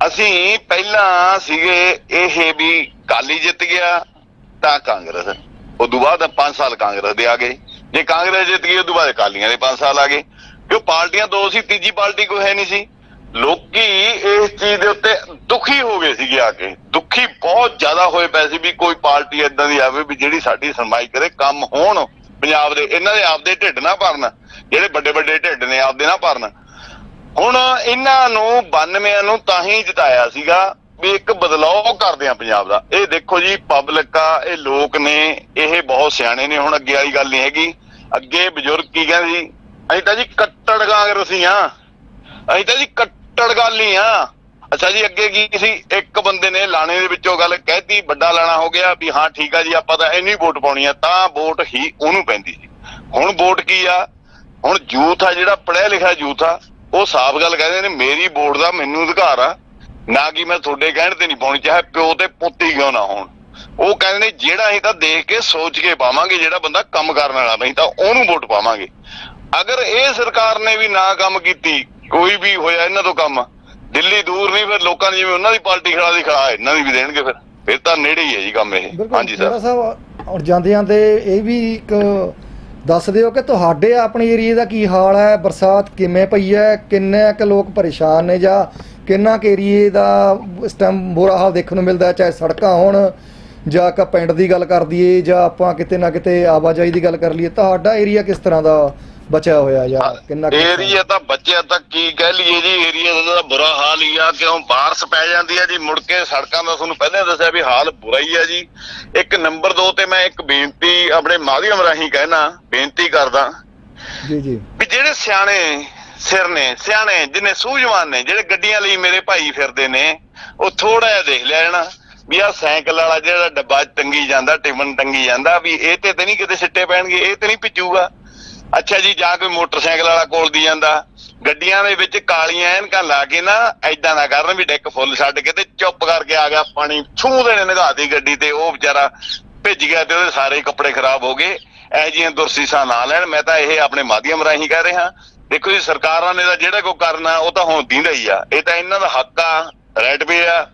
ਅਸੀਂ ਪਹਿਲਾਂ ਸੀਗੇ ਇਹ ਵੀ ਕਾਲੀ ਜਿੱਤ ਗਿਆ, ਤਾਂ ਕਾਂਗਰਸ। ਉਦੋਂ ਬਾਅਦ 5 ਸਾਲ ਕਾਂਗਰਸ ਦੇ ਆ ਗਏ। ਜੇ ਕਾਂਗਰਸ ਜਿੱਤ ਗਈ, ਉਦੋਂ ਬਾਅਦ ਕਾਲੀਆਂ ਦੇ 5 ਸਾਲ ਆ ਗਏ। ਕਿਉਂ ਪਾਰਟੀਆਂ ਦੋ ਸੀ, ਤੀਜੀ ਪਾਰਟੀ ਕੋਈ ਹੈ ਨਹੀਂ ਸੀ। ਲੋਕੀ ਇਸ ਚੀਜ਼ ਦੇ ਉੱਤੇ ਦੁਖੀ ਹੋ ਗਏ ਸੀਗੇ ਆ ਕੇ। ਦੁਖੀ ਬਹੁਤ ਜ਼ਿਆਦਾ ਹੋਏ ਪਏ ਸੀ ਵੀ ਕੋਈ ਪਾਰਟੀ ਇਦਾਂ ਦੀ ਆਵੇ ਵੀ ਜਿਹੜੀ ਸਾਡੀ ਸੁਣਵਾਈ ਕਰੇ, ਕੰਮ ਹੋਣ ਪੰਜਾਬ ਦੇ, ਇਹਨਾਂ ਦੇ ਆਪਦੇ ਢਿੱਡ ਨਾ ਭਰਨ। ਜਿਹੜੇ ਵੱਡੇ ਵੱਡੇ ਢਿੱਡ ਨੇ, ਆਪਦੇ ਨਾ ਭਰਨ। ਹੁਣ ਇਹਨਾਂ ਨੂੰ 92 ਨੂੰ ਤਾਂ ਹੀ ਜਿਤਾਇਆ ਸੀਗਾ ਵੀ ਇੱਕ ਬਦਲਾਅ ਕਰਦੇ ਆ ਪੰਜਾਬ ਦਾ। ਇਹ ਦੇਖੋ ਜੀ ਪਬਲਿਕ ਆ, ਇਹ ਲੋਕ ਨੇ, ਇਹ ਬਹੁਤ ਸਿਆਣੇ ਨੇ, ਹੁਣ ਅੱਗੇ ਵਾਲੀ ਗੱਲ ਨਹੀਂ ਹੈਗੀ। ਅੱਗੇ ਬਜ਼ੁਰਗ ਕੀ ਕਹਿੰਦੇ ਸੀ? ਅਸੀਂ ਤਾਂ ਜੀ ਕੱਟੜ ਕਾਂਗਰਸੀ ਆ। ਅਸੀਂ ਤਾਂ ਜੀ ਕੱਟੜ ਗਾਲੀ ਆ। ਅੱਛਾ ਜੀ, ਅੱਗੇ ਕੀ ਸੀ? ਇੱਕ ਬੰਦੇ ਨੇ ਲਾਣੇ ਦੇ ਵਿੱਚੋਂ ਗੱਲ ਕਹਿਤੀ, ਵੱਡਾ ਲਾਣਾ ਹੋ ਗਿਆ ਵੀ ਹਾਂ ਠੀਕ ਆ ਜੀ, ਆਪਾਂ ਤਾਂ ਇੰਨੀ ਵੋਟ ਪਾਉਣੀ ਆ, ਤਾਂ ਵੋਟ ਹੀ ਉਹਨੂੰ ਪੈਂਦੀ ਸੀ। ਹੁਣ ਵੋਟ ਕੀ ਆ? ਹੁਣ ਯੂਥ ਆ ਜਿਹੜਾ, ਪੜ੍ਹਿਆ ਲਿਖਿਆ ਯੂਥ ਆ ਉਹ ਸਾਫ਼ ਗੱਲ ਕਹਿੰਦੇ ਨੇ ਮੇਰੀ ਵੋਟ ਦਾ ਮੈਨੂੰ ਅਧਿਕਾਰ ਆ ਨਾ ਕਿ ਮੈਂ ਤੁਹਾਡੇ ਕਹਿਣ ਤੇ ਨਹੀਂ ਪਾਉਣੀ ਚਾਹੇ ਪਿਓ ਤੇ ਪੁੱਤ ਹੀ ਕਿਉਂ ਨਾ ਹੋਣ। ਉਹ ਕਹਿੰਦੇ ਨੇ ਜਿਹੜਾ ਅਸੀਂ ਤਾਂ ਦੇਖ ਕੇ ਸੋਚ ਕੇ ਪਾਵਾਂਗੇ ਜਿਹੜਾ ਬੰਦਾ ਕੰਮ ਕਰਨ ਵਾਲਾ ਨਹੀਂ ਤਾਂ ਉਹਨੂੰ ਵੋਟ ਪਾਵਾਂਗੇ। ਅਗਰ ਇਹ ਸਰਕਾਰ ਨੇ ਵੀ ਨਾ ਕੰਮ ਕੀਤੀ ਕੋਈ ਵੀ ਹੋਇਆ ਇਹਨਾਂ ਤੋਂ ਕੰਮ ਦਿੱਲੀ ਦੂਰ ਨਹੀਂ ਫਿਰ ਲੋਕਾਂ ਨੇ ਜਿਵੇਂ ਉਹਨਾਂ ਦੀ ਪਾਰਟੀ ਖੜਾ ਦੀ ਖੜਾ ਇਹਨਾਂ ਦੀ ਵੀ ਦੇਣਗੇ ਫਿਰ। ਫਿਰ ਤਾਂ ਨੇੜੇ ਹੀ ਹੈ ਜੀ ਕੰਮ ਇਹ। ਹਾਂਜੀ ਸਰ। ਸਾਹਿਬ ਔਰ ਜਾਂਦੇ ਜਾਂਦੇ ਇਹ ਵੀ ਇੱਕ ਦੱਸ ਦਿਓ ਕਿ ਤੁਹਾਡੇ ਆਪਣੇ ਏਰੀਏ ਦਾ ਕੀ ਹਾਲ ਹੈ? ਬਰਸਾਤ ਕਿਵੇਂ ਪਈ ਹੈ? ਕਿੰਨੇ ਕੁ ਲੋਕ ਪਰੇਸ਼ਾਨ ਨੇ ਜਾਂ ਕਿੰਨਾ ਕੁ ਏਰੀਏ ਦਾ ਇਸ ਟਾਈਮ ਬੁਰਾ ਹਾਲ ਦੇਖਣ ਨੂੰ ਮਿਲਦਾ ਹੈ? ਚਾਹੇ ਸੜਕਾਂ ਹੋਣ ਜਾਂ ਕਿ ਪਿੰਡ ਦੀ ਗੱਲ ਕਰ ਦਈਏ ਜਾਂ ਆਪਾਂ ਕਿਤੇ ਨਾ ਕਿਤੇ ਆਵਾਜਾਈ ਦੀ ਗੱਲ ਕਰ ਲਈਏ, ਤੁਹਾਡਾ ਏਰੀਆ ਕਿਸ ਤਰ੍ਹਾਂ ਦਾ ਬਚਿਆ ਹੋਇਆ ਜਾਂ ਕਿੰਨਾ ਏਰੀਆ ਤਾਂ ਬੱਚਿਆ ਤਾਂ ਕੀ ਕਹਿ ਲਈਏ ਜੀ ਏਰੀਆ ਦਾ ਤਾਂ ਬੁਰਾ ਹਾਲ ਹੀ ਆ ਕਿਉਂ ਬਾਰਿਸ਼ ਪੈ ਜਾਂਦੀ ਆ ਜੀ ਮੁੜ ਕੇ ਸੜਕਾਂ ਦਾ ਤੁਹਾਨੂੰ ਪਹਿਲਾਂ ਦੱਸਿਆ ਵੀ ਹਾਲ ਬੁਰਾ ਹੀ ਆ ਜੀ। ਇੱਕ ਨੰਬਰ 2 ਤੇ ਮੈਂ ਇੱਕ ਬੇਨਤੀ ਆਪਣੇ ਮਾਧਿਅਮ ਰਾਹੀਂ ਕਹਿਣਾ ਬੇਨਤੀ ਕਰਦਾ ਜੀ ਜੀ। ਵੀ ਜਿਹੜੇ ਸਿਆਣੇ ਸਿਰ ਨੇ ਸਿਆਣੇ ਜਿਨੇ ਸੂਝਵਾਨ ਨੇ ਜਿਹੜੇ ਗੱਡੀਆਂ ਲਈ ਮੇਰੇ ਭਾਈ ਫਿਰਦੇ ਨੇ ਉਹ ਥੋੜਾ ਜਿਹਾ ਦੇਖ ਲਿਆ ਨਾ ਵੀ ਆ ਸਾਈਕਲ ਵਾਲਾ ਜਿਹੜਾ ਡੱਬਾ ਟੰਗੀ ਜਾਂਦਾ ਟਿਮਨ ਟੰਗੀ ਜਾਂਦਾ ਵੀ ਇਹ ਤੇ ਤੇ ਨਹੀਂ ਕਿਤੇ ਸਿੱਟੇ ਪੈਣਗੇ ਇਹ ਤੇ ਨਹੀਂ ਭਿੱਜੂਗਾ ਅੱਛਾ ਜੀ, ਜਾਂ ਕੋਈ ਮੋਟਰਸਾਈਕਲ ਵਾਲਾ ਕੋਲ ਦੀ ਜਾਂਦਾ। ਗੱਡੀਆਂ ਦੇ ਵਿੱਚ ਕਾਲੀਆਂ ਐਨਕਾਂ ਲਾ ਕੇ ਨਾ ਐਦਾਂ ਨਾ ਕਰਨ ਵੀ ਡੈਕ ਫੁੱਲ ਛੱਡ ਕੇ ਤੇ ਚੁੱਪ ਕਰਕੇ ਆ ਗਿਆ, ਪਾਣੀ ਛੂ ਦੇਣੇ ਨਿਗਾਹਤੀ ਗੱਡੀ ਤੇ, ਉਹ ਵਿਚਾਰਾ ਭਿੱਜ ਗਿਆ ਤੇ ਉਹਦੇ ਸਾਰੇ ਕੱਪੜੇ ਖਰਾਬ ਹੋ ਗਏ। ਇਹ ਜਿਹੀਆਂ ਦੁਰਸੀਸਾਂ ਨਾ ਲੈਣ, ਮੈਂ ਤਾਂ ਇਹ ਆਪਣੇ ਮਾਧਿਅਮ ਰਾਹੀਂ ਕਹਿ ਰਿਹਾ। ਦੇਖੋ ਜੀ, ਸਰਕਾਰਾਂ ਨੇ ਤਾਂ ਜਿਹੜਾ ਕੋ ਕਰਨਾ, ਉਹ ਤਾਂ ਹੁਣ ਦੀਂਦਾ ਹੀ ਆ। ਇਹ ਤਾਂ ਇਹਨਾਂ ਦਾ ਹੱਕ ਆ ਰਾਈਟ ਵੇ ਆ,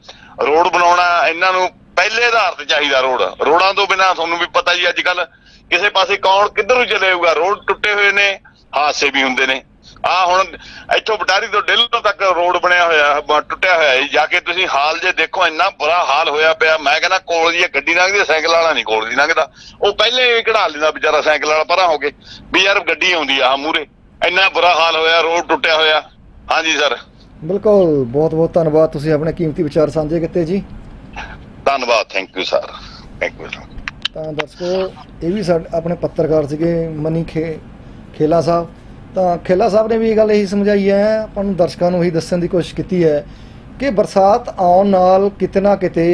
ਰੋਡ ਬਣਾਉਣਾ, ਇਹਨਾਂ ਨੂੰ ਪਹਿਲੇ ਆਧਾਰ ਤੇ ਚਾਹੀਦਾ ਰੋਡ। ਰੋਡਾਂ ਤੋਂ ਬਿਨਾ ਤੁਹਾਨੂੰ ਵੀ ਪਤਾ ਜੀ ਅੱਜ ਕੱਲ ਕਿਸੇ ਪਾਸੇ ਕੌਣ ਕਿੱਧਰ ਨੂੰ ਚਲੇਗਾ ਰੋਡ ਟੁੱਟੇ ਹੋਏ ਨੇ, ਹਾਦਸੇ ਵੀ ਹੁੰਦੇ ਨੇ। ਆ ਹੁਣ ਇੱਥੋਂ ਬਟਾਰੀ ਤੋਂ ਡੇਲੋਂ ਤੱਕ ਰੋਡ ਬਣਿਆ ਹੋਇਆ ਟੁੱਟਿਆ ਹੋਇਆ ਹੈ ਜਾ ਕੇ ਤੁਸੀਂ ਹਾਲ ਜੇ ਦੇਖੋ, ਇੰਨਾ ਬੁਰਾ ਹਾਲ ਹੋਇਆ ਪਿਆ। ਮੈਂ ਕਹਿੰਦਾ ਕੋਲ ਦੀ ਇਹ ਗੱਡੀ ਲੰਘਦੀ ਸਾਈਕਲ ਵਾਲਾ ਨਹੀਂ ਕੋਲ ਦੀ ਲੰਘਦਾ। ਉਹ ਪਹਿਲੇ ਕਢਾ ਲੈਂਦਾ ਵਿਚਾਰਾ ਸਾਈਕਲ ਵਾਲਾ, ਪਰਾਂ ਹੋ ਕੇ। ਵੀ ਯਾਰ ਗੱਡੀ ਆਉਂਦੀ ਆ ਮੂਰੇ ਇੰਨਾ ਬੁਰਾ ਹਾਲ ਹੋਇਆ, ਰੋਡ ਟੁੱਟਿਆ ਹੋਇਆ। ਹਾਂਜੀ, ਸਰ। ਬਿਲਕੁਲ ਬਹੁਤ ਬਹੁਤ ਧੰਨਵਾਦ। ਤੁਸੀਂ ਆਪਣੇ ਕੀਮਤੀ ਵਿਚਾਰ ਸਾਂਝੇ ਕੀਤੇ ਜੀ। ਧੰਨਵਾਦ thank you sir thank you sir ਤਾਂ ਦਰਸ਼ਕੋ ਇਹ ਵੀ ਸਾਡੇ ਆਪਣੇ ਪੱਤਰਕਾਰ ਸੀਗੇ, ਮਨੀ ਖੇ, ਖੇਲਾ ਸਾਹਿਬ। ਤਾਂ ਖੇਲਾ ਸਾਹਿਬ ਨੇ ਵੀ ਇਹ ਗੱਲ ਇਹੀ ਸਮਝਾਈ ਹੈ, ਆਪਾਂ ਨੂੰ ਦਰਸ਼ਕਾਂ ਨੂੰ ਇਹੀ ਦੱਸਣ ਦੀ ਕੋਸ਼ਿਸ਼ ਕੀਤੀ ਹੈ ਕਿ ਬਰਸਾਤ ਆਉਣ ਨਾਲ ਕਿਤੇ ਨਾ ਕਿਤੇ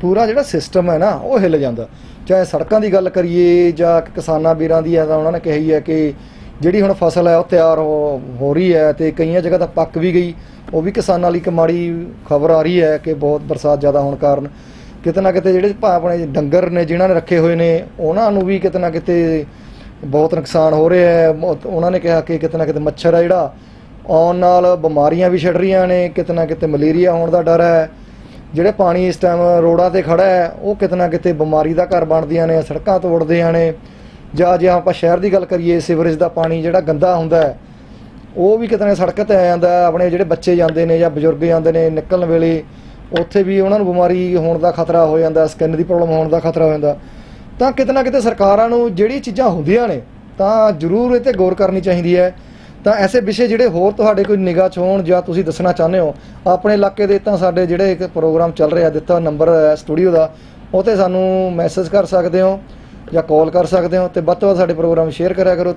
ਪੂਰਾ ਜਿਹੜਾ ਸਿਸਟਮ ਹੈ ਨਾ, ਉਹ ਹਿੱਲ ਜਾਂਦਾ। ਚਾਹੇ ਸੜਕਾਂ ਦੀ ਗੱਲ ਕਰੀਏ, ਜਾਂ ਕਿਸਾਨਾਂ ਵੀਰਾਂ ਦੀ ਹੈ ਤਾਂ ਉਹਨਾਂ ਨੇ ਕਹੀ ਹੈ ਕਿ ਜਿਹੜੀ ਹੁਣ ਫਸਲ ਹੈ, ਉਹ ਤਿਆਰ ਹੋ ਹੋ ਰਹੀ ਹੈ ਤੇ ਕਈਆਂ ਜਗ੍ਹਾ ਤਾਂ ਪੱਕ ਵੀ ਗਈ। ਉਹ ਵੀ ਕਿਸਾਨਾਂ ਲਈ ਇੱਕ ਮਾੜੀ ਖਬਰ ਆ ਰਹੀ ਹੈ ਕਿ ਬਹੁਤ ਬਰਸਾਤ ਜ਼ਿਆਦਾ ਹੋਣ ਕਾਰਨ। ਕਿਤੇ ਨਾ ਕਿਤੇ ਜਿਹੜੇ ਭਾ- ਆਪਣੇ ਡੰਗਰ ਨੇ, ਜਿਨ੍ਹਾਂ ਨੇ ਰੱਖੇ ਹੋਏ ਨੇ, ਉਹਨਾਂ ਨੂੰ ਵੀ ਕਿਤੇ ਨਾ ਕਿਤੇ ਬਹੁਤ ਨੁਕਸਾਨ ਹੋ ਰਿਹਾ ਹੈ। ਬਹੁਤ- ਉਹਨਾਂ ਨੇ ਕਿਹਾ ਕਿ ਕਿਤੇ ਨਾ ਕਿਤੇ ਮੱਛਰ ਹੈ ਜਿਹੜਾ, ਆਉਣ ਨਾਲ ਬਿਮਾਰੀਆਂ ਵੀ ਛਿੜ ਰਹੀਆਂ ਨੇ, ਕਿਤੇ ਨਾ ਕਿਤੇ ਮਲੇਰੀਆ ਹੋਣ ਦਾ ਡਰ ਹੈ। ਜਿਹੜੇ ਪਾਣੀ ਇਸ ਟਾਈਮ ਰੋਡਾਂ ਤੇ ਖੜਾ ਹੈ, ਉਹ ਕਿਤੇ ਨਾ ਕਿਤੇ ਬਿਮਾਰੀ ਦਾ ਘਰ ਬਣਦੀਆਂ ਨੇ, ਸੜਕਾਂ ਤੋੜਦੀਆਂ ਨੇ। ਜਾਂ ਜੇ ਆਪਾਂ ਸ਼ਹਿਰ ਦੀ ਗੱਲ ਕਰੀਏ, ਸੀਵਰੇਜ ਦਾ ਪਾਣੀ ਜਿਹੜਾ ਗੰਦਾ ਹੁੰਦਾ ਹੈ, ਉਹ ਵੀ ਕਿਤੇ ਨਾ ਸੜਕ ਤੇ ਆ ਜਾਂਦਾ ਆਪਣੇ ਜਿਹੜੇ ਬੱਚੇ ਜਾਂਦੇ ਨੇ ਜਾਂ ਬਜ਼ੁਰਗ ਜਾਂਦੇ ਨੇ, ਨਿਕਲਣ ਵੇਲੇ ਉੱਥੇ ਵੀ ਉਹਨਾਂ ਨੂੰ ਬਿਮਾਰੀ ਹੋਣ ਦਾ ਖਤਰਾ ਹੋ ਜਾਂਦਾ ਸਕਿਨ ਦੀ ਪ੍ਰੋਬਲਮ ਹੋਣ ਦਾ ਖਤਰਾ ਹੋ ਜਾਂਦਾ, ਤਾਂ ਕਿਤੇ ਨਾ ਕਿਤੇ ਸਰਕਾਰਾਂ ਨੂੰ ਜਿਹੜੀ ਚੀਜ਼ਾਂ ਹੁੰਦੀਆਂ ਨੇ, ਤਾਂ ਜ਼ਰੂਰ ਇਹ ਤੇ ਗੌਰ ਕਰਨੀ ਚਾਹੀਦੀ ਹੈ। ਤਾਂ ਐਸੇ ਵਿਸ਼ੇ ਜਿਹੜੇ ਹੋਰ ਤੁਹਾਡੇ ਕੋਈ ਨਿਗਾਹ 'ਚ ਹੋਣ ਜਾਂ ਤੁਸੀਂ ਦੱਸਣਾ ਚਾਹੁੰਦੇ ਹੋ, ਆਪਣੇ ਇਲਾਕੇ ਦੇ ਤਾਂ ਸਾਡੇ ਜਿਹੜੇ ਇੱਕ ਪ੍ਰੋਗਰਾਮ ਚੱਲ ਰਿਹਾ, ਦਿੱਤਾ ਨੰਬਰ ਹੈ ਸਟੂਡੀਓ ਦਾ, ਉਹ ਤੇ ਸਾਨੂੰ ਮੈਸੇਜ ਕਰ ਸਕਦੇ ਹੋ ਜਾਂ ਕਾਲ ਕਰ ਸਕਦੇ ਹੋ ਤੇ ਵੱਧ ਤੋਂ ਵੱਧ ਸਾਡੇ ਪ੍ਰੋਗਰਾਮ ਸ਼ੇਅਰ ਕਰਿਆ ਕਰੋ। ਤਾਂ